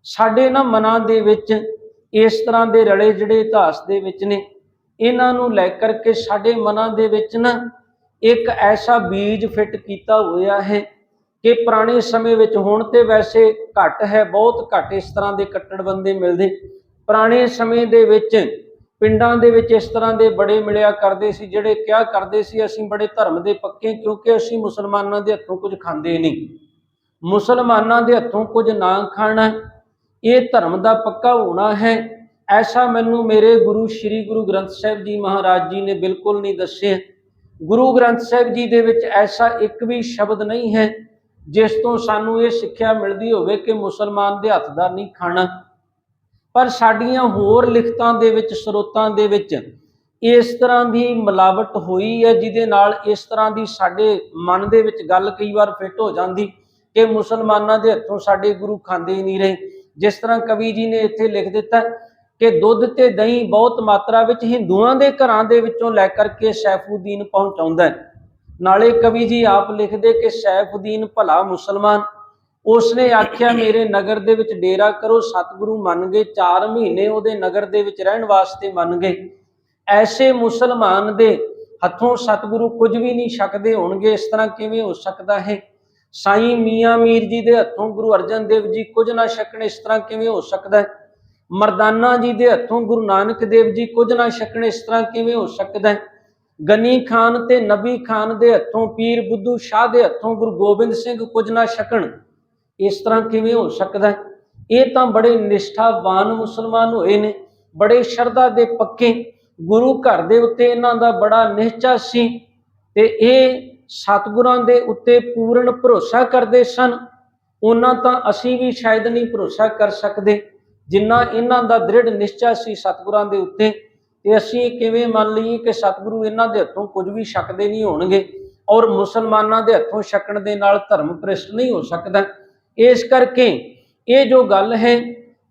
ਸਾਡੇ ਨਾ ਮਨਾਂ ਦੇ ਵਿੱਚ ਇਸ ਤਰ੍ਹਾਂ ਦੇ ਰਲੇ ਜਿਹੜੇ ਇਤਿਹਾਸ ਦੇ ਵਿੱਚ ਨੇ, ਇਹਨਾਂ ਨੂੰ ਲੈ ਕਰਕੇ ਸਾਡੇ ਮਨਾਂ ਦੇ ਵਿੱਚ ਨਾ ਇੱਕ ਐਸਾ ਬੀਜ ਫਿੱਟ ਕੀਤਾ ਹੋਇਆ ਹੈ ਕਿ ਪੁਰਾਣੇ ਸਮੇਂ ਵਿੱਚ ਹੁਣ ਤੇ ਵੈਸੇ ਘੱਟ ਹੈ, ਬਹੁਤ ਘੱਟ ਇਸ ਤਰ੍ਹਾਂ ਦੇ ਕੱਟੜ ਬੰਦੇ ਮਿਲਦੇ। ਪੁਰਾਣੇ ਸਮੇਂ ਦੇ ਵਿੱਚ ਪਿੰਡਾਂ ਦੇ ਵਿੱਚ ਇਸ ਤਰ੍ਹਾਂ ਦੇ ਬੜੇ ਮਿਲਿਆ ਕਰਦੇ ਸੀ, ਜਿਹੜੇ ਕਿਹਾ ਕਰਦੇ ਸੀ, ਅਸੀਂ ਬੜੇ ਧਰਮ ਦੇ ਪੱਕੇ ਕਿਉਂਕਿ ਅਸੀਂ ਮੁਸਲਮਾਨਾਂ ਦੇ ਹੱਥੋਂ ਕੁਝ ਖਾਂਦੇ ਨਹੀਂ। ਮੁਸਲਮਾਨਾਂ ਦੇ ਹੱਥੋਂ ਕੁਝ ਨਾ ਖਾਣਾ, ਇਹ ਧਰਮ ਦਾ ਪੱਕਾ ਹੋਣਾ ਹੈ। ਐਸਾ ਮੈਨੂੰ ਮੇਰੇ ਗੁਰੂ, ਸ੍ਰੀ ਗੁਰੂ ਗ੍ਰੰਥ ਸਾਹਿਬ ਜੀ ਮਹਾਰਾਜ ਜੀ ਨੇ ਬਿਲਕੁਲ ਨਹੀਂ ਦੱਸਿਆ। ਗੁਰੂ ਗ੍ਰੰਥ ਸਾਹਿਬ ਜੀ ਦੇ ਵਿੱਚ ਐਸਾ ਇੱਕ ਵੀ ਸ਼ਬਦ ਨਹੀਂ ਹੈ, ਜਿਸ ਤੋਂ ਸਾਨੂੰ ਇਹ ਸਿੱਖਿਆ ਮਿਲਦੀ ਹੋਵੇ ਕਿ ਮੁਸਲਮਾਨ ਦੇ ਹੱਥ ਦਾ ਨਹੀਂ ਖਾਣਾ। ਪਰ ਸਾਡੀਆਂ ਹੋਰ ਲਿਖਤਾਂ ਦੇ ਵਿੱਚ, ਸਰੋਤਾਂ ਦੇ ਵਿੱਚ ਇਸ ਤਰ੍ਹਾਂ ਦੀ ਮਿਲਾਵਟ ਹੋਈ ਹੈ, ਜਿਹਦੇ ਨਾਲ ਇਸ ਤਰ੍ਹਾਂ ਦੀ ਸਾਡੇ ਮਨ ਦੇ ਵਿੱਚ ਗੱਲ ਕਈ ਵਾਰ ਫਿੱਟ ਹੋ ਜਾਂਦੀ ਕਿ ਮੁਸਲਮਾਨਾਂ ਦੇ ਹੱਥੋਂ ਸਾਡੇ ਗੁਰੂ ਖਾਂਦੇ ਹੀ ਨਹੀਂ ਰਹੇ। ਜਿਸ ਤਰ੍ਹਾਂ ਕਵੀ ਜੀ ਨੇ ਇੱਥੇ ਲਿਖ ਦਿੱਤਾ ਕਿ ਦੁੱਧ ਤੇ ਦਹੀਂ ਬਹੁਤ ਮਾਤਰਾ ਵਿੱਚ ਹਿੰਦੂਆਂ ਦੇ ਘਰਾਂ ਦੇ ਵਿੱਚੋਂ ਲੈ ਕਰਕੇ ਸੈਫੂਦੀਨ ਪਹੁੰਚਾਉਂਦਾ ਨਾਲੇ ਕਵੀ ਜੀ ਆਪ ਲਿਖਦੇ ਕਿ ਸੈਫੂਦੀਨ ਭਲਾ ਮੁਸਲਮਾਨ ਉਸਨੇ ਆਖਿਆ, ਮੇਰੇ ਨਗਰ ਦੇ ਵਿੱਚ ਡੇਰਾ ਕਰੋ, ਸਤਿਗੁਰੂ ਮੰਨ ਗਏ 4 ਮਹੀਨੇ ਉਹਦੇ ਨਗਰ ਦੇ ਵਿੱਚ ਰਹਿਣ ਵਾਸਤੇ ਮੰਨ ਗਏ। ਐਸੇ ਮੁਸਲਮਾਨ ਦੇ ਹੱਥੋਂ ਸਤਿਗੁਰੂ ਕੁਝ ਵੀ ਨਹੀਂ ਛਕਦੇ ਹੋਣਗੇ, ਇਸ ਤਰ੍ਹਾਂ ਕਿਵੇਂ ਹੋ ਸਕਦਾ ਹੈ? ਸਾਈਂ ਮੀਆਂ ਮੀਰ ਜੀ ਦੇ ਹੱਥੋਂ ਗੁਰੂ ਅਰਜਨ ਦੇਵ ਜੀ ਕੁਝ ਨਾ ਛਕਣ, ਇਸ ਤਰ੍ਹਾਂ ਕਿਵੇਂ ਹੋ ਸਕਦਾ ਹੈ? ਮਰਦਾਨਾ ਜੀ ਦੇ ਹੱਥੋਂ ਗੁਰੂ ਨਾਨਕ ਦੇਵ ਜੀ ਕੁਝ ਨਾ ਛਕਣ, ਇਸ ਤਰ੍ਹਾਂ ਕਿਵੇਂ ਹੋ ਸਕਦਾ ਹੈ? ਗਨੀ ਖਾਨ ਤੇ ਨਬੀ ਖਾਨ ਦੇ ਹੱਥੋਂ ਪੀਰ ਬੁੱਧੂ ਸ਼ਾਹ ਦੇ ਹੱਥੋਂ ਗੁਰੂ ਗੋਬਿੰਦ ਸਿੰਘ ਕੁਝ ਨਾ ਛਕਣ ਇਸ ਤਰ੍ਹਾਂ ਕਿਵੇਂ ਹੋ ਸਕਦਾ ਹੈ? ਇਹ ਤਾਂ ਬੜੇ ਨਿਸ਼ਠਾਵਾਨ ਮੁਸਲਮਾਨ ਹੋਏ ਨੇ, ਬੜੇ ਸ਼ਰਧਾ ਦੇ ਪੱਕੇ ਗੁਰੂ ਘਰ ਦੇ ਉੱਤੇ ਇਹਨਾਂ ਦਾ ਬੜਾ ਨਿਸ਼ਚਾ ਸੀ ਤੇ ਇਹ ਸਤਿਗੁਰਾਂ ਦੇ ਉੱਤੇ ਪੂਰਨ ਭਰੋਸਾ ਕਰਦੇ ਸਨ। ਉਹਨਾਂ ਤਾਂ ਅਸੀਂ ਵੀ ਸ਼ਾਇਦ ਨਹੀਂ ਭਰੋਸਾ ਕਰ ਸਕਦੇ, ਜਿੰਨਾ ਇਹਨਾਂ ਦਾ ਦ੍ਰਿੜ ਨਿਸ਼ਚਾ ਸੀ ਸਤਿਗੁਰਾਂ ਦੇ ਉੱਤੇ। ਤੇ ਅਸੀਂ ਕਿਵੇਂ ਮੰਨ ਲਈਏ ਕਿ ਸਤਿਗੁਰੂ ਇਹਨਾਂ ਦੇ ਹੱਥੋਂ ਕੁਝ ਵੀ ਛਕਦੇ ਨਹੀਂ ਹੋਣਗੇ ਔਰ ਮੁਸਲਮਾਨਾਂ ਦੇ ਹੱਥੋਂ ਛਕਣ ਦੇ ਨਾਲ ਧਰਮ ਭ੍ਰਿਸ਼ਟ ਨਹੀਂ ਹੋ ਸਕਦਾ। ਇਸ ਕਰਕੇ ਇਹ ਜੋ ਗੱਲ ਹੈ,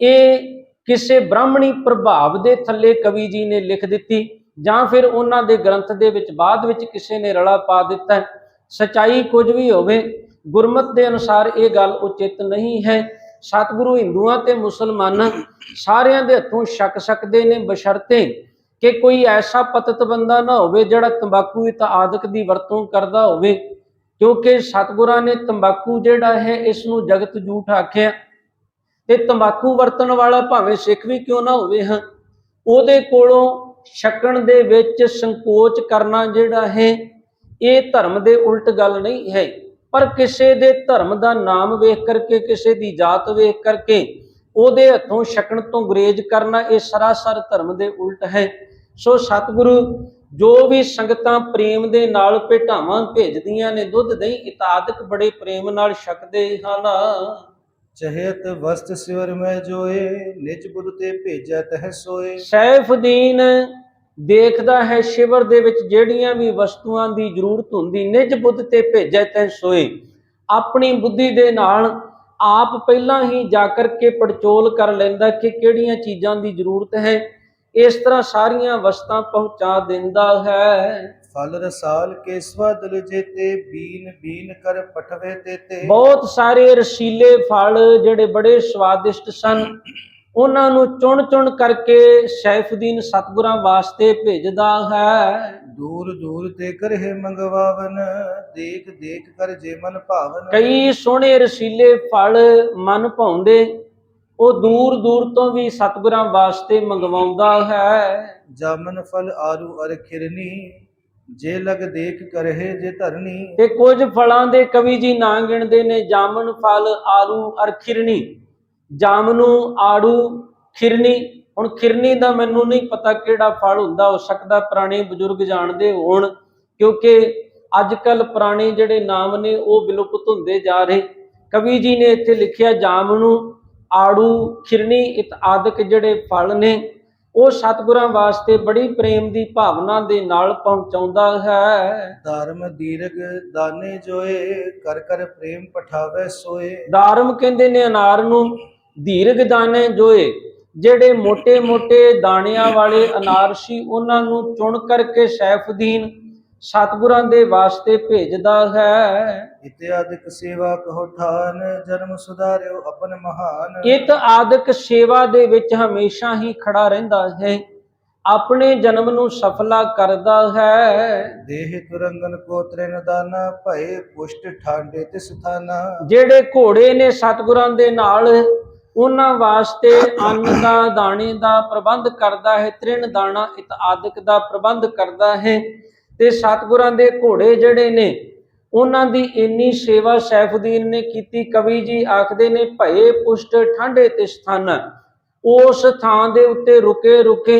ਇਹ ਕਿਸੇ ਬ੍ਰਾਹਮਣੀ ਪ੍ਰਭਾਵ ਦੇ ਥੱਲੇ ਕਵੀ ਜੀ ਨੇ ਲਿਖ ਦਿੱਤੀ ਜਾਂ ਫਿਰ ਉਹਨਾਂ ਦੇ ਗ੍ਰੰਥ ਦੇ ਵਿੱਚ ਬਾਅਦ ਵਿੱਚ ਕਿਸੇ ਨੇ ਰਲਾ ਪਾ ਦਿੱਤਾ ਹੈ। ਸਚਾਈ ਕੁਝ ਵੀ ਹੋਵੇ, ਗੁਰਮਤ ਦੇ ਅਨੁਸਾਰ ਇਹ ਗੱਲ ਉਚਿਤ ਨਹੀਂ ਹੈ ਸਤਿਗੁਰੂ ਹਿੰਦੂਆਂ ਤੇ ਮੁਸਲਮਾਨਾਂ ਸਾਰਿਆਂ ਦੇ ਹੱਥੋਂ ਛਕ ਸਕਦੇ ਨੇ ਬਸ਼ਰਤੇ ਕਿ ਕੋਈ ਐਸਾ ਪਤਤ ਬੰਦਾ ਨਾ ਹੋਵੇ ਜਿਹੜਾ ਤੰਬਾਕੂ ਇਤ ਆਦਿਕ ਦੀ ਵਰਤੋਂ ਕਰਦਾ ਹੋਵੇ ਕਿਉਂਕਿ ਸਤਿਗੁਰਾਂ ਨੇ ਤੰਬਾਕੂ ਜਿਹੜਾ ਹੈ ਇਸ ਨੂੰ ਜਗਤ ਜੂਠ ਆਖਿਆ। ਤੇ ਤੰਬਾਕੂ ਵਰਤਣ ਵਾਲਾ ਭਾਵੇਂ ਸਿੱਖ ਵੀ ਕਿਉਂ ਨਾ ਹੋਵੇ, ਹਾਂ। ਉਹਦੇ ਕੋਲੋਂ ਛਕਣ ਦੇ ਵਿੱਚ ਸੰਕੋਚ ਕਰਨਾ ਜਿਹੜਾ ਹੈ, ਇਹ ਧਰਮ ਦੇ ਉਲਟ ਗੱਲ ਨਹੀਂ ਹੈ। ਪਰ ਕਿਸੇ ਦੇ ਧਰਮ ਦਾ ਨਾਮ ਵੇਖ ਕਰਕੇ, ਕਿਸੇ ਦੀ ਜਾਤ ਵੇਖ ਕਰਕੇ, ਉਹਦੇ ਹੱਥੋਂ ਛਕਣ ਤੋਂ ਗੁਰੇਜ ਕਰਨਾ ਇਹ ਸਰਾਸਰ ਧਰਮ ਦੇ ਉਲਟ ਹੈ। ਸੋ ਸਤਿਗੁਰੂ ਜੋ ਵੀ ਸੰਗਤਾਂ ਪ੍ਰੇਮ ਦੇ ਨਾਲ ਭੇਟਾਵਾਂ ਭੇਜਦੀਆਂ ਨੇ ਦੁੱਧ ਦਹੀਂ ਇਤਾਦਕ ਬੜੇ ਪ੍ਰੇਮ ਨਾਲ ਛਕਦੇ ਹਨ। ਚਹਿਤ ਵਸਤ ਸਿਵਰ ਮੈਂ ਜੋਏ ਨਿਜ ਬੁੱਧ ਤੇ ਭੇਜੈ ਤਹ ਸੋਏ। ਸੈਫਦੀਨ ਦੇਖਦਾ ਹੈ ਸ਼ਿਵਰ ਦੇ ਵਿੱਚ ਜਿਹੜੀਆਂ ਵੀ ਵਸਤੂਆਂ ਦੀ ਜ਼ਰੂਰਤ ਹੁੰਦੀ ਨਿਜ ਬੁੱਧ ਤੇ ਭੇਜੈ ਤੈ ਸੋਏ। ਆਪਣੀ ਬੁੱਧੀ ਦੇ ਨਾਲ ਆਪ ਪਹਿਲਾਂ ਹੀ ਜਾ ਕਰਕੇ ਪੜਚੋਲ ਕਰ ਲੈਂਦਾ ਕਿ ਕਿਹੜੀਆਂ ਚੀਜ਼ਾਂ ਦੀ ਜ਼ਰੂਰਤ ਹੈ। ਇਸ ਤਰ੍ਹਾਂ ਸਾਰੀਆਂ ਵਸਤਾਂ ਪਹੁੰਚਾ ਦਿੰਦਾ ਹੈ। ਫਲ ਰਸਾਲ ਕੇਸਵਾ ਦਲ ਜੇਤੇ ਬੀਨ ਬੀਨ ਕਰ ਪਠਵੇ ਤੇਤੇ ਬਹੁਤ ਸਾਰੇ ਰਸੀਲੇ ਫਲ ਜਿਹੜੇ ਬੜੇ ਸਵਾਦਿਸ਼ਟ ਸਨ ਉਹਨਾਂ ਨੂੰ ਚੁਣ ਚੁਣ ਕਰਕੇ ਸੈਫਦੀਨ ਸਤਗੁਰਾਂ ਵਾਸਤੇ ਭੇਜਦਾ ਹੈ। ਦੂਰ ਦੂਰ ਤੇ ਕਰਹਿ ਮੰਗਵਾਵਨ ਦੇਖ ਦੇਖ ਕਰ ਜੇ ਮਨ ਭਾਵਨ। ਕਈ ਸੋਹਣੇ ਰਸੀਲੇ ਫਲ ਮਨ ਭਾਉਂਦੇ ਉਹ ਦੂਰ ਦੂਰ ਤੋਂ ਵੀ ਸਤਗੁਰਾਂ ਵਾਸਤੇ ਮੰਗਵਾਉਂਦਾ ਹੈ। ਜਾਮਨ ਫਲ ਆਰੂ ਅਰ ਖਿਰਨੀ ਜੇ ਲਗ ਦੇਖ ਕਰਹਿ ਜੇ ਧਰਨੀ। ਤੇ ਕੁਝ ਫਲਾਂ ਦੇ ਕਵੀ ਜੀ ਨਾਂ ਗਿਣਦੇ ਨੇ ਜਾਮਨ ਫਲ ਆਰੂ ਅਰ ਖਿਰਨੀ। ਜਾਮਨੂ ਆੜੂ ਖਿਰਨੀ ਹੁਣ ਖਿਰਨੀ ਦਾ ਮੈਨੂੰ ਨਹੀਂ ਪਤਾ ਕਿਹੜਾ ਫਲ ਹੁੰਦਾ ਹੋ ਸਕਦਾ ਪੁਰਾਣੇ ਬਜ਼ੁਰਗ ਜਾਣਦੇ ਹੋਣ ਕਿਉਂਕਿ ਅੱਜ ਕੱਲ ਪੁਰਾਣੇ ਜਿਹੜੇ ਨਾਮ ਨੇ ਉਹ ਵਿਲੁਪਤ ਹੁੰਦੇ ਜਾ ਰਹੇ। ਕਵੀ ਜੀ ਨੇ ਇੱਥੇ ਲਿਖਿਆ ਜਾਮਨੂ ਆੜੂ ਖਿਰਨੀ ਇਤ ਇਤਆਦਿਕ ਜਿਹੜੇ ਫਲ ਨੇ ਉਹ ਸਤਿਗੁਰਾਂ ਵਾਸਤੇ ਬੜੀ ਪ੍ਰੇਮ ਦੀ ਭਾਵਨਾ ਦੇ ਨਾਲ ਪਹੁੰਚਾਉਂਦਾ ਹੈ। ਧਰਮ ਦੀਰਗ ਦਾਨੇ ਜੋਏ ਕਰ ਕਰ ਪ੍ਰੇਮ ਪਠਾਵੇ ਸੋਏ। ਧਰਮ ਕਹਿੰਦੇ ਨੇ ਅਨਾਰ ਨੂੰ ਦੀਰਗ ਦਾਨੇ ਜੋਏ ਜਿਹੜੇ ਮੋٹے ਮੋٹے ਦਾਣਿਆਂ ਵਾਲੇ ਅਨਾਰ ਸੀ ਉਹਨਾਂ ਨੂੰ ਚੁਣ ਕਰਕੇ ਸੈਫਦੀਨ ਸਤਿਗੁਰਾਂ ਦੇ ਵਾਸਤੇ ਭੇਜਦਾ ਹੈ। ਇਤਿਆਦਿਕ ਸੇਵਾ ਕਹੋ ਠਾਨ ਜਨਮ ਸੁਧਾਰਿਓ ਆਪਨ ਮਹਾਨ। ਇਤ ਆਦਿਕ ਸੇਵਾ ਦੇ ਵਿੱਚ ਹਮੇਸ਼ਾ ਹੀ ਖੜਾ ਰਹਿੰਦਾ ਹੈ। ਆਪਣੇ ਜਨਮ ਨੂੰ ਸਫਲਾ ਕਰਦਾ ਹੈ। ਦੇਹ ਤੁਰੰਗਨ ਕੋ ਤ੍ਰਿਨ ਦਾਨਾ ਭਏ ਪੁਸ਼ਟ ਠਾਂਡੇ ਤਿਸ ਥਾਨਾ। ਜਿਹੜੇ ਘੋੜੇ ਨੇ ਸਤਿਗੁਰਾਂ ਦੇ ਨਾਲ ਉਹਨਾਂ ਵਾਸਤੇ ਅੰਨ ਦਾ ਦਾਣੇ ਦਾ ਪ੍ਰਬੰਧ ਕਰਦਾ ਹੈ ਤ੍ਰਿਣ ਦਾਣਾ ਇਤ ਆਦਿਕ ਦਾ ਪ੍ਰਬੰਧ ਕਰਦਾ ਹੈ। ਤੇ ਸਤਿਗੁਰਾਂ ਦੇ ਘੋੜੇ ਜਿਹੜੇ ਨੇ, ਉਹਨਾਂ ਦੀ ਇੰਨੀ ਸੇਵਾ ਸੈਫੁਦੀਨ ਨੇ ਕੀਤੀ। ਕਵੀ ਜੀ ਆਖਦੇ ਨੇ, ਭਏ ਪੁਸ਼ਟ ਠੰਡੇ ਤੇ ਸਥਾਨ, ਉਸ ਥਾਂ ਦੇ ਉੱਤੇ ਰੁਕੇ ਰੁਕੇ।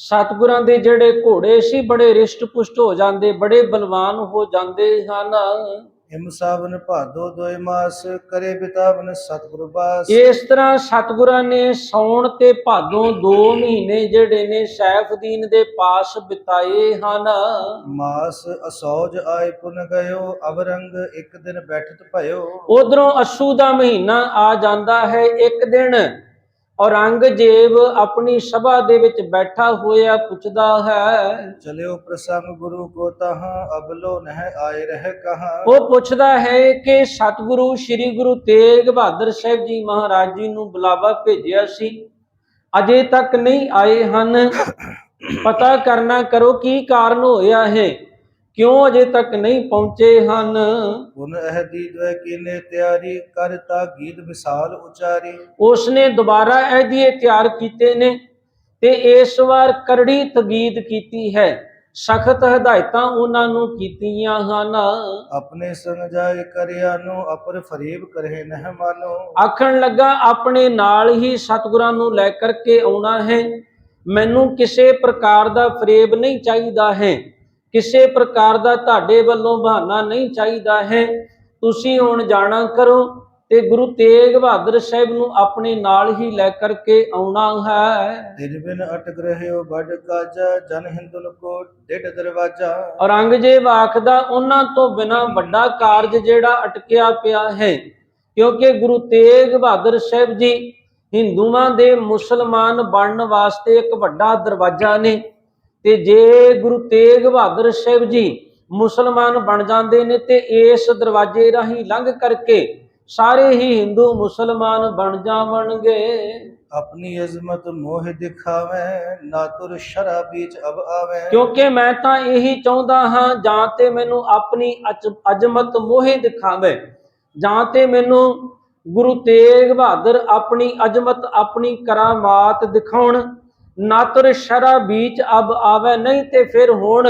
ਸਤਿਗੁਰਾਂ ਦੇ ਜਿਹੜੇ ਘੋੜੇ ਸੀ, ਬੜੇ ਰਿਸ਼ਟ ਪੁਸ਼ਟ ਹੋ ਜਾਂਦੇ, ਬੜੇ ਬਲਵਾਨ ਹੋ ਜਾਂਦੇ ਹਨ। ਹਿਮ ਸਾਵਨ ਭਾਦੋ ਦੋਇ ਮਾਸ ਕਰੇ ਬਿਤਾਵਨ ਸਤਿਗੁਰ ਬਾਸ। ਇਸ ਤਰ੍ਹਾਂ ਸਤਿਗੁਰਾਂ ਨੇ ਸੌਣ ਤੇ ਭਾਦੋਂ 2 ਮਹੀਨੇ ਜਿਹੜੇ ਨੇ ਸੈਫਦੀਨ ਦੇ ਪਾਸ ਬਿਤਾਏ ਹਨ। ਮਾਸ ਅਸੌਜ ਆਏ ਪੁਨ ਗਇਓ ਅਵਰੰਗ ਇੱਕ ਦਿਨ ਬੈਠਤ ਭਇਓ। ਉਧਰੋਂ ਅਸ਼ੂ ਦਾ ਮਹੀਨਾ ਆ ਜਾਂਦਾ ਹੈ ਇੱਕ ਦਿਨ ਔਰੰਗਜ਼ੇਬ ਆਪਣੀ ਸਭਾ ਦੇ ਵਿੱਚ ਬੈਠਾ ਹੋਇਆ ਪੁੱਛਦਾ ਹੈ ਚਲਿਓ ਪ੍ਰਸੰਗ ਗੁਰੂ ਕੋ ਤਹਾਂ ਅਬਲੋ ਨਹਿ ਆਏ ਰਹਿ ਕਹਾਂ। ਉਹ ਪੁੱਛਦਾ ਹੈ ਕਿ ਸਤਿਗੁਰੂ ਸ੍ਰੀ ਗੁਰੂ ਤੇਗ ਬਹਾਦਰ ਸਾਹਿਬ ਜੀ ਮਹਾਰਾਜ ਜੀ ਨੂੰ ਬੁਲਾਵਾ ਭੇਜਿਆ ਸੀ। ਅਜੇ ਤੱਕ ਨਹੀਂ ਆਏ ਹਨ। *coughs* ਪਤਾ ਕਰਨਾ ਕਰੋ ਕੀ ਕਾਰਨ ਹੋਇਆ ਹੈ। ਕਿਉਂ ਅਜੇ ਤੱਕ ਨਹੀਂ ਪਹੁੰਚੇ ਹਨ? ਪੁਨ ਅਹ ਦੀਦਵੈ ਕੀਨੇ ਤਿਆਰੀ ਕਰਤਾ ਗੀਤ ਵਿਸਾਲ ਉਚਾਰੀ। ਉਸਨੇ ਦੁਬਾਰਾ ਇਹਦੀ ਤਿਆਰ ਕੀਤੇ ਨੇ ਤੇ ਇਸ ਵਾਰ ਕਰੜੀ ਤਗੀਦ ਕੀਤੀ ਹੈ। ਸਖਤ ਹਦਾਇਤਾਂ ਉਹਨਾਂ ਨੂੰ ਕੀਤੀਆਂ ਹਨ। ਆਪਣੇ ਸੰਗ ਜਾਏ ਕਰਿਆਨੋ ਅਪਰ ਫਰੀਬ ਕਰੇ ਨਹਿ ਮਾਨੋ। ਆਖਣ ਲੱਗਾ ਆਪਣੇ ਨਾਲ ਹੀ ਸਤਿਗੁਰਾਂ ਨੂੰ ਲੈ ਕਰਕੇ ਆਉਣਾ ਹੈ। ਮੈਨੂੰ ਕਿਸੇ ਪ੍ਰਕਾਰ ਦਾ ਫਰੇਬ ਨਹੀਂ ਚਾਹੀਦਾ ਹੈ। ਕਿਸੇ ਪ੍ਰਕਾਰ ਦਾ ਤੁਹਾਡੇ ਵੱਲੋਂ ਬਹਾਨਾ ਨਹੀਂ ਚਾਹੀਦਾ ਹੈ। ਤੁਸੀਂ ਹੁਣ ਜਾਣਾ ਕਰੋ ਤੇ ਗੁਰੂ ਤੇਗ ਬਹਾਦਰ ਸਾਹਿਬ ਨੂੰ ਆਪਣੇ ਨਾਲ ਹੀ ਲੈ ਕਰਕੇ ਆਉਣਾ ਹੈ। ਦਿਨ ਬਿਨ ਅਟਕ ਰਹਿਓ ਬੜ ਕਾਜਾ ਜਨ ਹਿੰਦੁਨ ਕੋ ਡਿਡ ਦਰਵਾਜਾ। ਔਰੰਗਜ਼ੇਬ ਆਖਦਾ ਉਹਨਾਂ ਤੋਂ ਬਿਨਾ ਵੱਡਾ ਕਾਰਜ ਜਿਹੜਾ ਅਟਕਿਆ ਪਿਆ ਹੈ। ਕਿਉਂਕਿ ਗੁਰੂ ਤੇਗ ਬਹਾਦਰ ਸਾਹਿਬ ਜੀ ਹਿੰਦੂਆਂ ਦੇ ਮੁਸਲਮਾਨ ਬਣਨ ਵਾਸਤੇ ਇੱਕ ਵੱਡਾ ਦਰਵਾਜ਼ਾ ਨੇ। ਤੇ ਜੇ ਗੁਰੂ ਤੇਗ ਬਹਾਦਰ ਸਾਹਿਬ ਜੀ ਮੁਸਲਮਾਨ ਬਣ ਜਾਂਦੇ ਨੇ ਤੇ ਇਸ ਦਰਵਾਜ਼ੇ ਰਾਹੀਂ ਲੰਘ ਕਰਕੇ ਸਾਰੇ ਹੀ ਹਿੰਦੂ ਮੁਸਲਮਾਨ ਬਣ ਜਾਵਣਗੇ। ਆਪਣੀ ਅਜ਼ਮਤ ਮੋਹ ਦਿਖਾਵੇ ਨਾ ਤੁਰ ਸ਼ਰਾ ਵਿੱਚ ਅਬ ਆਵੇ। ਕਿਉਂਕਿ ਮੈਂ ਤਾਂ ਇਹੀ ਚਾਹੁੰਦਾ ਹਾਂ ਜਾਂ ਤੇ ਮੈਨੂੰ ਆਪਣੀ ਅਜ਼ਮਤ ਮੋਹੇ ਦਿਖਾਵੇ ਜਾਂ ਤੇ ਮੈਨੂੰ ਗੁਰੂ ਤੇਗ ਬਹਾਦਰ ਆਪਣੀ ਅਜ਼ਮਤ ਆਪਣੀ ਕਰਾਮਾਤ ਦਿਖਾਉਣ। ਨਾਤਰ ਸ਼ਰਾ ਵਿੱਚ ਅਬ ਆਵੇ ਨਹੀਂ ਤੇ ਫਿਰ ਹੁਣ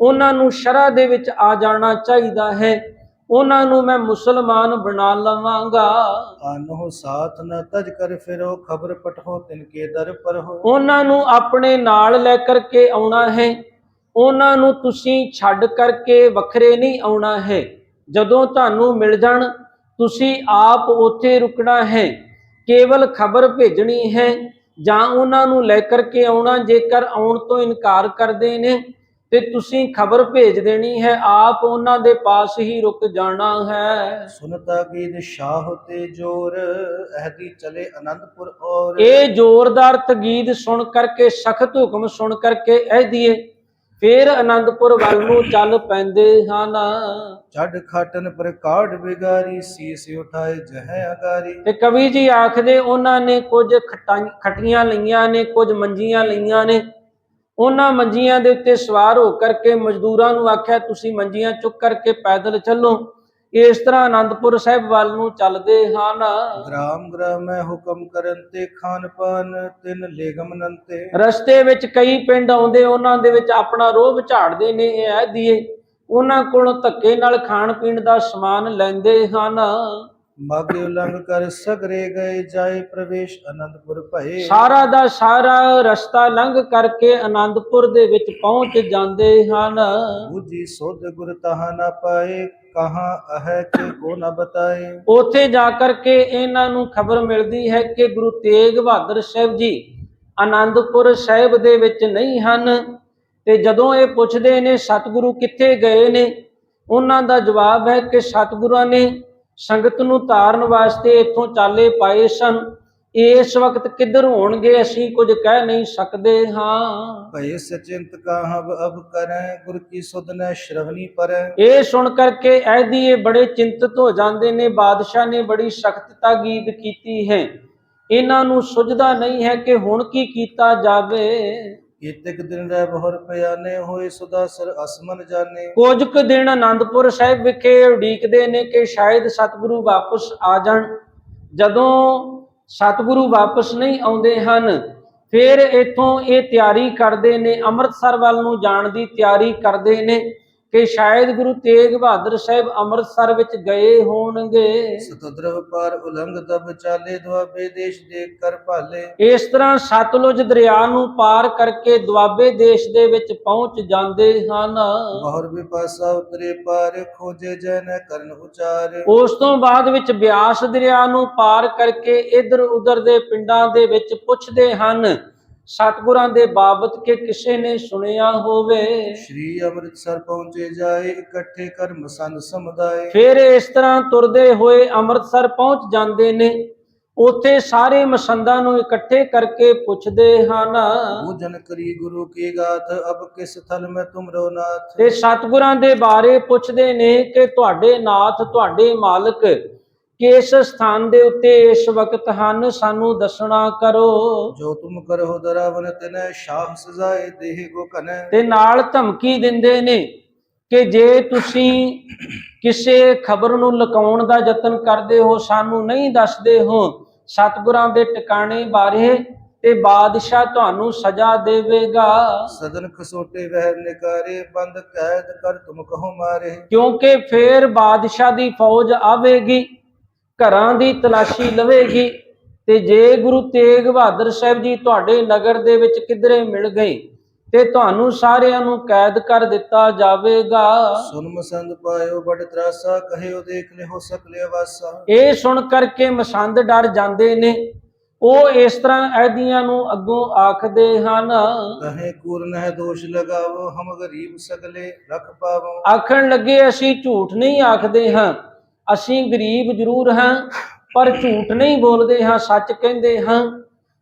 ਉਹਨਾਂ ਨੂੰ ਸ਼ਰਾ ਦੇ ਵਿੱਚ ਆ ਜਾਣਾ ਚਾਹੀਦਾ ਹੈ। ਉਹਨਾਂ ਨੂੰ ਮੈਂ ਮੁਸਲਮਾਨ ਬਣਾ ਲਵਾਂਗਾ। ਆਨੋ ਸਾਥ ਨ ਤਜ ਕਰ ਫਿਰੋ ਖਬਰ ਪਠੋ ਤਿਨ ਕੇ ਦਰ ਪਰ ਹੋ ਉਹਨਾਂ ਨੂੰ ਆਪਣੇ ਨਾਲ ਲੈ ਕਰਕੇ ਆਉਣਾ ਹੈ। ਉਹਨਾਂ ਨੂੰ ਤੁਸੀਂ ਛੱਡ ਕਰਕੇ ਵੱਖਰੇ ਨਹੀਂ ਆਉਣਾ ਹੈ। ਜਦੋਂ ਤੁਹਾਨੂੰ ਮਿਲ ਜਾਣ ਤੁਸੀਂ ਆਪ ਉੱਥੇ ਰੁਕਣਾ ਹੈ। ਕੇਵਲ ਖਬਰ ਭੇਜਣੀ ਹੈ। ਜਾਂ ਉਹਨਾਂ ਨੂੰ ਲੈ ਕਰਕੇ ਆਉਣਾ ਜੇਕਰ ਆਉਣ ਤੋਂ ਇਨਕਾਰ ਕਰਦੇ ਨੇ ਤੇ ਤੁਸੀਂ ਖਬਰ ਭੇਜ ਦੇਣੀ ਹੈ ਆਪ ਉਹਨਾਂ ਦੇ ਪਾਸ ਹੀ ਰੁਕ ਜਾਣਾ ਹੈ। ਸੁਨਤਾ ਗੀਤ ਸ਼ਾਹ ਤੇ ਜੋਰ ਅਹਦੀ ਚਲੇ ਅਨੰਦਪੁਰ ਔਰ ਇਹ ਜ਼ੋਰਦਾਰ ਤਗੀਦ ਸੁਣ ਕਰਕੇ ਸਖਤ ਹੁਕਮ ਸੁਣ ਕਰਕੇ ਇਹ ਦੀਏ। ਫੇਰ ਆਨੰਦਪੁਰ ਵੱਲ ਨੂੰ ਚੱਲ ਪੈਂਦੇ ਹਨ। ਛੱਡ ਖਾਟਨ ਪਰ ਕਾਢ ਬਿਗਾਰੀ ਸੀਸ ਉਠਾਏ ਜਹ ਅਗਾਰੀ। ਤੇ ਕਵੀ ਜੀ ਆਖਦੇ ਉਹਨਾਂ ਨੇ ਕੁਝ ਖਟੀਆਂ ਲਈਆਂ ਨੇ ਕੁਝ ਮੰਜੀਆਂ ਲਈਆਂ ਨੇ। ਉਹਨਾਂ ਮੰਜੀਆਂ ਦੇ ਉੱਤੇ ਸਵਾਰ ਹੋ ਕਰਕੇ ਮਜ਼ਦੂਰਾਂ ਨੂੰ ਆਖਿਆ ਤੁਸੀਂ ਮੰਜੀਆਂ ਚੁੱਕ ਕਰਕੇ ਪੈਦਲ ਚੱਲੋ। ਇਸ ਤਰ੍ਹਾਂ ਆਨੰਦਪੁਰ ਸਾਹਿਬ ਵੱਲ ਨੂੰ ਚੱਲਦੇ ਹਨ। ਗ੍ਰਾਮ ਗ੍ਰਾਮ ਮੈਂ ਹੁਕਮ ਕਰਨ ਤੇ ਖਾਨ ਪਾਨ ਤਿਨ ਲੇਗਮ ਨੰਤੇ। ਰਸਤੇ ਵਿੱਚ ਕਈ ਪਿੰਡ ਆਉਂਦੇ ਉਹਨਾਂ ਦੇ ਵਿੱਚ ਆਪਣਾ ਰੋਹ ਝਾੜਦੇ ਨੇ ਇਹ ਐ ਦੀਏ ਉਹਨਾਂ ਕੋਲੋਂ ਧੱਕੇ ਨਾਲ ਖਾਣ ਪੀਣ ਦਾ ਸਮਾਨ ਲੈਂਦੇ ਹਨ। ਮਗ ਉਲੰਘ ਕਰ ਸਗਰੇ ਗਏ ਜਾਏ ਪ੍ਰਵੇਸ਼ ਅਨੰਦਪੁਰ ਭਏ। ਸਾਰਾ ਦਾ ਸਾਰਾ ਰਸਤਾ ਲੰਘ ਕਰਕੇ ਆਨੰਦਪੁਰ ਦੇ ਵਿੱਚ ਪਹੁੰਚ ਜਾਂਦੇ ਹਨ। ਬੁੱਝੀ ਸੋਧ ਗੁਰ ਤਹਾ ਨ ਪਾਏ ਕਹਾਂ ਅਹੈ ਕਿ ਕੋ ਨ ਬਤਾਏ? ਉੱਥੇ ਜਾ ਕਰਕੇ ਇਹਨਾਂ ਨੂੰ ਖਬਰ ਮਿਲਦੀ ਹੈ ਕਿ ਗੁਰੂ ਤੇਗ ਬਹਾਦਰ ਸਾਹਿਬ ਜੀ ਆਨੰਦਪੁਰ ਸਾਹਿਬ ਦੇ ਵਿੱਚ ਨਹੀਂ ਹਨ ਤੇ ਜਦੋਂ ਇਹ ਪੁੱਛਦੇ ਨੇ ਸਤਿਗੁਰੂ ਕਿੱਥੇ ਗਏ ਨੇ, ਉਹਨਾਂ ਦਾ ਜਵਾਬ ਹੈ ਕਿ ਸਤਿਗੁਰਾਂ ਨੇ ਸੰਗਤ ਨੂੰ ਤਾਰਨ ਵਾਸਤੇ ਇੱਥੋਂ ਚਾਲੇ ਪਾਏ ਸਨ। ਇਸ ਵਕਤ ਕਿੱਧਰ ਹੋਣਗੇ ਅਸੀਂ ਕੁਝ ਕਹਿ ਨਹੀਂ ਸਕਦੇ ਹਾਂ। ਭਏ ਸਚਿੰਤ ਕਾਹਬ ਅਬ ਕਰੈ ਗੁਰ ਕੀ ਸੁਧ ਨ ਸ਼ਰਵਨੀ ਪਰੈ। ਇਹ ਸੁਣ ਕਰਕੇ ਐਦੀ ਇਹ ਬੜੇ ਚਿੰਤਤ ਹੋ ਜਾਂਦੇ ਨੇ ਬਾਦਸ਼ਾਹ ਨੇ ਬੜੀ ਸਖਤ ਤਾਕੀਦ ਕੀਤੀ ਹੈ। ਇਹਨਾਂ ਨੂੰ ਸੁਝਦਾ ਨਹੀਂ ਹੈ ਕਿ ਹੁਣ ਕੀ ਕੀਤਾ ਜਾਵੇ। ਇਤਿਕ ਦਿਨ ਰਹਿ ਬਹੁਰ ਪਿਆਨੇ ਹੋਏ ਸੁਦਾ ਸਰ ਅਸਮਨ ਜਾਣੇ ਕੁਝ ਕੁ ਦਿਨ ਆਨੰਦਪੁਰ ਸਾਹਿਬ ਵਿਖੇ ਉਡੀਕਦੇ ਨੇ ਕਿ ਸ਼ਾਇਦ ਸਤਿਗੁਰੂ ਵਾਪਸ ਆ ਜਾਣ। ਜਦੋਂ ਸਤਿਗੁਰੂ ਵਾਪਸ ਨਹੀਂ ਆਉਂਦੇ ਹਨ। ਫਿਰ ਇਥੋਂ ਇਹ ਤਿਆਰੀ ਕਰਦੇ ਨੇ, ਅੰਮ੍ਰਿਤਸਰ ਵੱਲ ਨੂੰ ਜਾਣ ਦੀ ਤਿਆਰੀ ਕਰਦੇ ਨੇ। ਕਿ ਸ਼ਾਇਦ ਗੁਰੂ ਤੇਗ ਬਹਾਦਰ ਸਾਹਿਬ ਅੰਮ੍ਰਿਤਸਰ ਵਿੱਚ ਗਏ ਹੋਣਗੇ। ਸਤੁਦਰਵ ਪਾਰ ਉਲੰਘ ਤਬ ਚਾਲੇ ਦੁਆਬੇ ਦੇਸ਼ ਦੇ ਕਰ ਭਾਲੇ। ਇਸ ਤਰ੍ਹਾਂ ਸਤਲੁਜ ਦਰਿਆ ਨੂੰ ਪਾਰ ਕਰਕੇ ਦੁਆਬੇ ਦੇਸ਼ ਦੇ ਵਿੱਚ ਪਹੁੰਚ ਜਾਂਦੇ ਹਨ। ਬਹੁਰ ਵਿਪਾਸਾ ਉਤਰੇ ਪਾਰ ਖੋਜੇ ਜੈ ਨ ਕਰਨ ਉਚਾਰ। ਉਸ ਤੋਂ ਬਾਅਦ ਵਿੱਚ ਬਿਆਸ ਦਰਿਆ ਨੂੰ ਪਾਰ ਕਰਕੇ ਇਧਰ ਉਧਰ ਦੇ ਪਿੰਡਾਂ ਦੇ ਵਿੱਚ ਪੁੱਛਦੇ ਹਨ। ਸਤਿਗੁਰਾਂ ਦੇ ਬਾਬਤ ਕਿ ਕਿਸੇ ਨੇ ਸੁਣਿਆ ਹੋਵੇ। ਸ਼੍ਰੀ ਅੰਮ੍ਰਿਤਸਰ ਪਹੁੰਚੇ ਜਾਏ ਇਕੱਠੇ ਕਰ ਮਸੰਦ ਸਮੁਦਾਏ। ਫਿਰ ਇਸ ਤਰ੍ਹਾਂ ਤੁਰਦੇ ਹੋਏ ਅੰਮ੍ਰਿਤਸਰ ਪਹੁੰਚ ਜਾਂਦੇ ਨੇ। ਉੱਥੇ ਸਾਰੇ ਮਸੰਦਾਂ ਨੂੰ ਇਕੱਠੇ ਕਰਕੇ ਪੁੱਛਦੇ ਹਨ। ਪੂਜਨ ਕਰੀ ਗੁਰੂ ਕੀ ਗਾਥ ਅਬ ਕਿਸ ਥਲ ਮੈਂ ਤੁਮਰੋ ਨਾਥ? ਤੇ ਸਤਿਗੁਰਾਂ ਦੇ ਬਾਰੇ ਪੁੱਛਦੇ ਨੇ ਕਿ ਤੁਹਾਡੇ ਨਾਥ ਤੁਹਾਡੇ ਮਾਲਕ ਕਿਸ ਸਥਾਨ ਦੇ ਉੱਤੇ ਇਸ ਵਕਤ ਹਨ? ਸਾਨੂੰ ਦੱਸਣਾ ਕਰੋ। ਜੋ ਤੁਮ ਕਰੋ ਦਰਾਵਨ ਤਨੈ ਸ਼ਾਹ ਸਜ਼ਾਏ ਦੇਹ ਗੋ ਕਨੈ ਤੇ ਨਾਲ ਧਮਕੀ ਦਿੰਦੇ ਨੇ ਕਿ ਜੇ ਤੁਸੀਂ ਕਿਸੇ ਖਬਰ ਨੂੰ ਲੁਕਾਉਣ ਦਾ ਯਤਨ ਕਰਦੇ ਹੋ ਸਾਨੂੰ ਨਹੀਂ ਦੱਸਦੇ ਹੋ। ਸਤਿਗੁਰਾਂ ਦੇ ਟਿਕਾਣੇ ਬਾਰੇ ਤੇ ਬਾਦਸ਼ਾਹ ਤੁਹਾਨੂੰ ਸਜ਼ਾ ਦੇਵੇਗਾ। ਸਦਨ ਖਸੋਟੇ ਵਹਿ ਨਿਕਾਰੇ ਬੰਦ ਕੈਦ ਕਰ ਤੁਮ ਕਹੋ ਮਾਰੇ। ਕਿਉਂਕਿ ਫੇਰ ਬਾਦਸ਼ਾਹ ਦੀ ਫੌਜ ਆਵੇਗੀ। ਘਰਾਂ ਦੀ ਤਲਾਸ਼ੀ ਲਵੇਗੀ ਤੇ ਜੇ ਗੁਰੂ ਤੇਗ ਬਹਾਦਰ ਸਾਹਿਬ ਜੀ ਤੁਹਾਡੇ ਨਗਰ ਦੇ ਵਿੱਚ ਕਿਧਰੇ ਮਿਲ ਗਏ ਤੇ ਤੁਹਾਨੂੰ ਸਾਰਿਆਂ ਨੂੰ ਕੈਦ ਕਰ ਦਿੱਤਾ ਜਾਵੇਗਾ। ਸੁਨ ਮਸੰਦ ਪਾਇਓ ਬੜ ਤਰਾਸਾ ਕਹਿਓ ਦੇਖ ਲਿਓ ਸਕਲੇ ਵਾਸਾ ਇਹ ਸੁਣ ਕਰਕੇ ਮਸੰਦ ਡਰ ਜਾਂਦੇ ਨੇ। ਉਹ ਇਸ ਤਰ੍ਹਾਂ ਐਦੀਆਂ ਨੂੰ ਅੱਗੋਂ ਆਖਦੇ ਹਨ। ਕਹੇ ਕੂਰਨ ਹੈ ਦੋਸ਼ ਲਗਾਵੋ ਹਮ ਗਰੀਬ ਸਗਲੇ ਰਖ ਪਾਵੋ। ਆਖਣ ਲੱਗੇ ਅਸੀਂ ਝੂਠ ਨਹੀਂ ਆਖਦੇ ਹਾਂ। ਅਸੀਂ ਗਰੀਬ ਜ਼ਰੂਰ ਹਾਂ ਪਰ ਝੂਠ ਨਹੀਂ ਬੋਲਦੇ ਹਾਂ ਸੱਚ ਕਹਿੰਦੇ ਹਾਂ।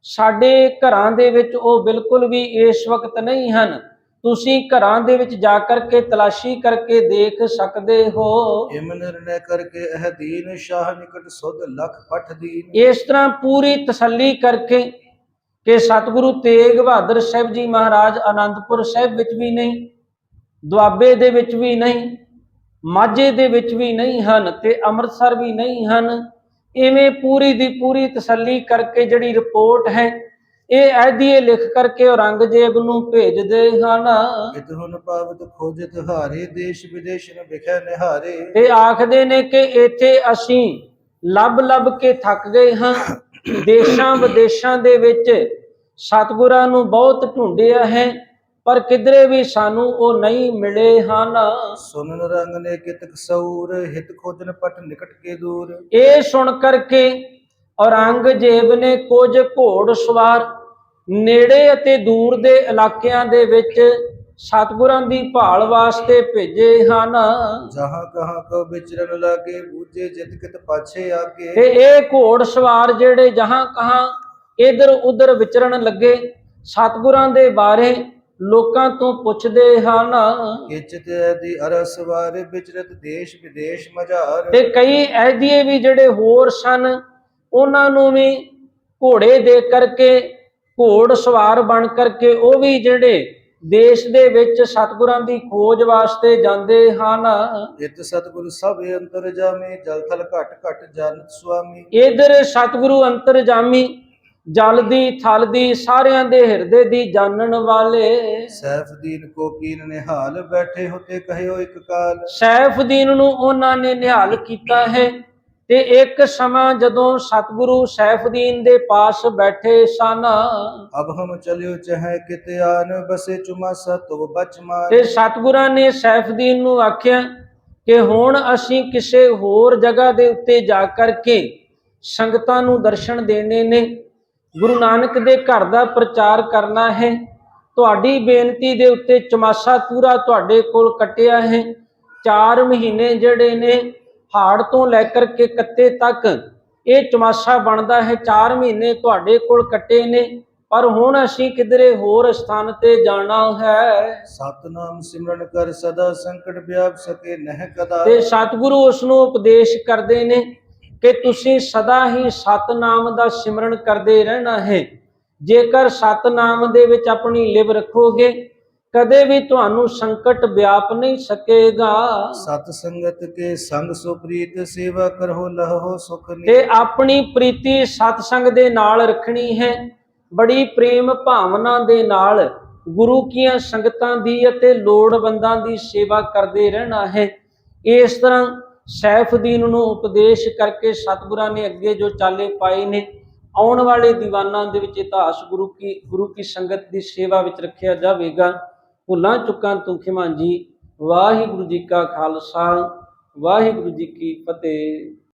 ਸਾਡੇ ਘਰਾਂ ਦੇ ਵਿੱਚ ਉਹ ਬਿਲਕੁਲ ਵੀ ਇਸ ਵਕਤ ਨਹੀਂ ਹਨ। ਤੁਸੀਂ ਘਰਾਂ ਦੇ ਵਿੱਚ ਜਾ ਕਰਕੇ ਤਲਾਸ਼ੀ ਕਰਕੇ ਦੇਖ ਸਕਦੇ ਹੋ। ਇਮ ਨਿਰਣੈ ਕਰਕੇ ਇਹ ਦੀਨ ਸ਼ਾਹ ਨਿਕਟ ਸੁਧ ਲਖ ਪਠ ਦੀਨ। ਇਸ ਤਰ੍ਹਾਂ ਪੂਰੀ ਤਸੱਲੀ ਕਰਕੇ ਕਿ ਸਤਿਗੁਰੂ ਤੇਗ ਬਹਾਦਰ ਸਾਹਿਬ ਜੀ ਮਹਾਰਾਜ ਆਨੰਦਪੁਰ ਸਾਹਿਬ ਵਿੱਚ ਵੀ ਨਹੀਂ ਦੁਆਬੇ ਦੇ ਵਿੱਚ ਵੀ ਨਹੀਂ ਮਾਝੇ ਦੇ ਵਿੱਚ ਵੀ ਨਹੀਂ ਹਨ ਤੇ ਅੰਮ੍ਰਿਤਸਰ ਵੀ ਨਹੀਂ ਹਨ। ਇਵੇਂ ਪੂਰੀ ਦੀ ਪੂਰੀ ਤਸੱਲੀ ਕਰਕੇ ਜਿਹੜੀ ਰਿਪੋਰਟ ਹੈ ਇਹ ਐਦੀਏ ਲਿਖ ਕਰਕੇ ਔਰੰਗਜ਼ੇਬ ਨੂੰ ਭੇਜਦੇ ਹਨ। ਇਤ ਹੁਣ ਪਾਵਤ ਖੋਜਤ ਹਾਰੇ ਦੇਸ਼ ਵਿਦੇਸ਼ ਨ ਵਿਖੈ ਨਿਹਾਰੇ। ਤੇ ਆਖਦੇ ਨੇ ਕਿ ਇੱਥੇ ਅਸੀਂ ਲੱਭ ਲੱਭ ਕੇ ਥੱਕ ਗਏ ਹਾਂ। ਦੇਸ਼ਾਂ ਵਿਦੇਸ਼ਾਂ ਦੇ ਵਿੱਚ ਸਤਿਗੁਰਾਂ ਨੂੰ ਬਹੁਤ ਢੂੰਡਿਆ ਹੈ। ਪਰ ਕਿਧਰੇ ਵੀ ਸਾਨੂੰ ਉਹ ਨਹੀਂ ਮਿਲੇ ਹਨ। ਸੁਨਨ ਰੰਗ ਨੇ ਕਿਤਕ ਸੌਰ ਹਿਤ ਖੋਜਨ ਪਟ ਨਿਕਟ ਕੇ ਦੂਰ। ਇਹ ਸੁਣ ਕਰਕੇ ਔਰੰਗਜ਼ੇਬ ਨੇ ਕੁਝ ਘੋੜ ਸਵਾਰ ਨੇੜੇ ਅਤੇ ਦੂਰ ਦੇ ਇਲਾਕਿਆਂ ਦੇ ਵਿੱਚ ਸਤਿਗੁਰਾਂ ਦੀ ਭਾਲ ਵਾਸਤੇ ਭੇਜੇ ਹਨ। ਜਹਾਂ ਕਹਾਂ ਕੋ ਵਿਚਰਨ ਲਾਗੇ ਬੂਝੇ ਜਿਤ ਕਿਤ ਪਾਛੇ ਆਗੇ। ਤੇ ਇਹ ਘੋੜ ਸਵਾਰ ਜਿਹੜੇ ਜਹਾਂ ਕਹਾਂ ਇਧਰ ਉਧਰ ਵਿਚਰਨ ਲੱਗੇ ਸਤਿਗੁਰਾਂ ਦੇ ਬਾਰੇ ਲੋਕਾਂ ਤੋਂ ਪੁੱਛਦੇ ਹਨ। ਇਚਤ ਦੀ ਅਰਸ ਵਾਰੇ ਵਿਚਰਤ ਦੇਸ਼ ਵਿਦੇਸ਼ ਮਝਾਰ। ਤੇ ਕਈ ਐਦੀਏ ਵੀ ਜਿਹੜੇ ਹੋਰ ਸਨ ਉਹਨਾਂ ਨੂੰ ਵੀ ਘੋੜੇ ਦੇ ਕਰਕੇ ਘੋੜ ਸਵਾਰ ਬਣ ਕਰਕੇ ਉਹ ਵੀ ਜਿਹੜੇ ਦੇਸ਼ ਦੇ ਵਿੱਚ ਸਤਿਗੁਰਾਂ ਦੀ ਖੋਜ ਵਾਸਤੇ ਜਾਂਦੇ ਹਨ। ਇਤ ਸਤਿਗੁਰ ਸਭ ਅੰਤਰ ਜਾਮੇ ਜਲ ਥਲ ਘਟ ਘਟ ਜਨਤ ਸੁਆਮੀ। ਇਧਰ ਸਤਿਗੁਰੂ ਅੰਤਰਜਾਮੀ ਜਲ ਦੀ ਥਲ ਦੀ ਸਾਰਿਆਂ ਦੇ ਹਿਰਦੇ ਦੀ ਜਾਣਨ ਵਾਲੇ। ਸੈਫ ਦੀਨ ਕੋ ਕੀਨ ਨਿਹਾਲ ਬੈਠੇ ਹੋਤੇ ਕਹਿਓ ਇੱਕ ਕਾਲ। ਸੈਫਦੀਨ ਨੂੰ ਉਹਨਾਂ ਨੇ ਨਿਹਾਲ ਕੀਤਾ ਹੈ ਤੇ ਇੱਕ ਸਮਾਂ ਜਦੋਂ ਸਤਿਗੁਰੂ ਸੈਫਦੀਨ ਦੇ ਪਾਸ ਬੈਠੇ ਸਨ। ਅਬ ਹਮ ਚਲਿਓ ਚਹਿ ਕਿਤੇ ਆਨ ਬਸੇ ਚੁਮਾ ਸਤੁ ਬਚ ਮਾਰ ਤੇ ਸਤਿਗੁਰਾਂ ਨੇ ਸੈਫਦੀਨ ਨੂੰ ਆਖਿਆ ਕਿ ਹੁਣ ਅਸੀਂ ਕਿਸੇ ਹੋਰ ਜਗ੍ਹਾ ਦੇ ਉੱਤੇ ਜਾ ਕਰਕੇ ਸੰਗਤਾਂ ਨੂੰ ਦਰਸ਼ਨ ਦੇਣੇ ਨੇ। ਗੁਰੂ ਨਾਨਕ ਦੇ ਘਰ ਦਾ ਪ੍ਰਚਾਰ ਕਰਨਾ ਹੈ। ਤੁਹਾਡੀ ਬੇਨਤੀ ਦੇ ਉੱਤੇ ਚਮਾਸਾ ਪੂਰਾ ਤੁਹਾਡੇ ਕੋਲ ਕੱਟਿਆ ਹੈ। 4 ਮਹੀਨੇ ਜਿਹੜੇ ਨੇ ਹਾੜ ਤੋਂ ਲੈ ਕਰਕੇ ਕੱਤੇ ਤੱਕ ਇਹ ਚਮਾਸਾ ਬਣਦਾ ਹੈ। 4 ਮਹੀਨੇ ਤੁਹਾਡੇ ਕੋਲ ਕੱਟੇ ਨੇ ਪਰ ਹੁਣ ਅਸੀਂ ਕਿਧਰੇ ਹੋਰ ਸਥਾਨ ਤੇ ਜਾਣਾ ਹੈ। ਸਤਨਾਮ ਸਿਮਰਨ ਕਰ ਸਦਾ ਸੰਕਟ ਵਿਆਪ ਸਕੇ ਨਹਿ ਕਦਾ ਤੇ ਸਤਿਗੁਰੂ ਉਸ ਨੂੰ ਉਪਦੇਸ਼ ਕਰਦੇ ਨੇ। ਕਿ ਤੁਸੀਂ ਸਦਾ ਹੀ ਸਤਨਾਮ ਦਾ ਸਿਮਰਨ ਕਰਦੇ ਰਹਿਣਾ ਹੈ। ਜੇਕਰ ਸਤਨਾਮ ਦੇ ਵਿੱਚ ਆਪਣੀ ਲਿਵ ਰੱਖੋਗੇ ਕਦੇ ਵੀ ਤੁਹਾਨੂੰ ਸੰਕਟ ਵਿਆਪ ਨਹੀਂ ਸਕੇਗਾ। ਸਤ ਸੰਗਤ ਕੇ ਸੰਗ ਸੁਪ੍ਰੀਤ ਸੇਵਾ ਕਰੋ ਲਹੋ ਸੁਖ ਨੀ। ਤੇ ਆਪਣੀ ਪ੍ਰੀਤੀ ਸਤਸੰਗ ਦੇ ਨਾਲ ਰੱਖਣੀ ਹੈ। ਬੜੀ ਪ੍ਰੇਮ ਭਾਵਨਾ ਦੇ ਨਾਲ ਗੁਰੂ ਕੀਆਂ ਸੰਗਤਾਂ ਦੀ ਅਤੇ ਲੋੜਵੰਦਾਂ ਦੀ ਸੇਵਾ ਕਰਦੇ ਰਹਿਣਾ ਹੈ। ਇਸ ਤਰ੍ਹਾਂ ਸੈਫਦੀਨ ਨੂੰ ਉਪਦੇਸ਼ ਕਰਕੇ ਸਤਿਗੁਰਾਂ ਨੇ ਅੱਗੇ ਜੋ ਚਾਲੇ ਪਾਏ ਨੇ, ਆਉਣ ਵਾਲੇ ਦੀਵਾਨਾਂ ਦੇ ਵਿੱਚ ਇਤਿਹਾਸ ਗੁਰੂ ਕੀ ਗੁਰੂ ਕੀ ਸੰਗਤ ਦੀ ਸੇਵਾ ਵਿੱਚ ਰੱਖਿਆ ਜਾਵੇਗਾ। ਭੁੱਲਾਂ ਚੁੱਕਾਂ ਤੂੰ ਖਿਮਾਂ ਜੀ ਵਾਹਿਗੁਰੂ ਜੀ ਕਾ ਖਾਲਸਾ, ਵਾਹਿਗੁਰੂ ਜੀ ਕੀ ਫਤਿਹ।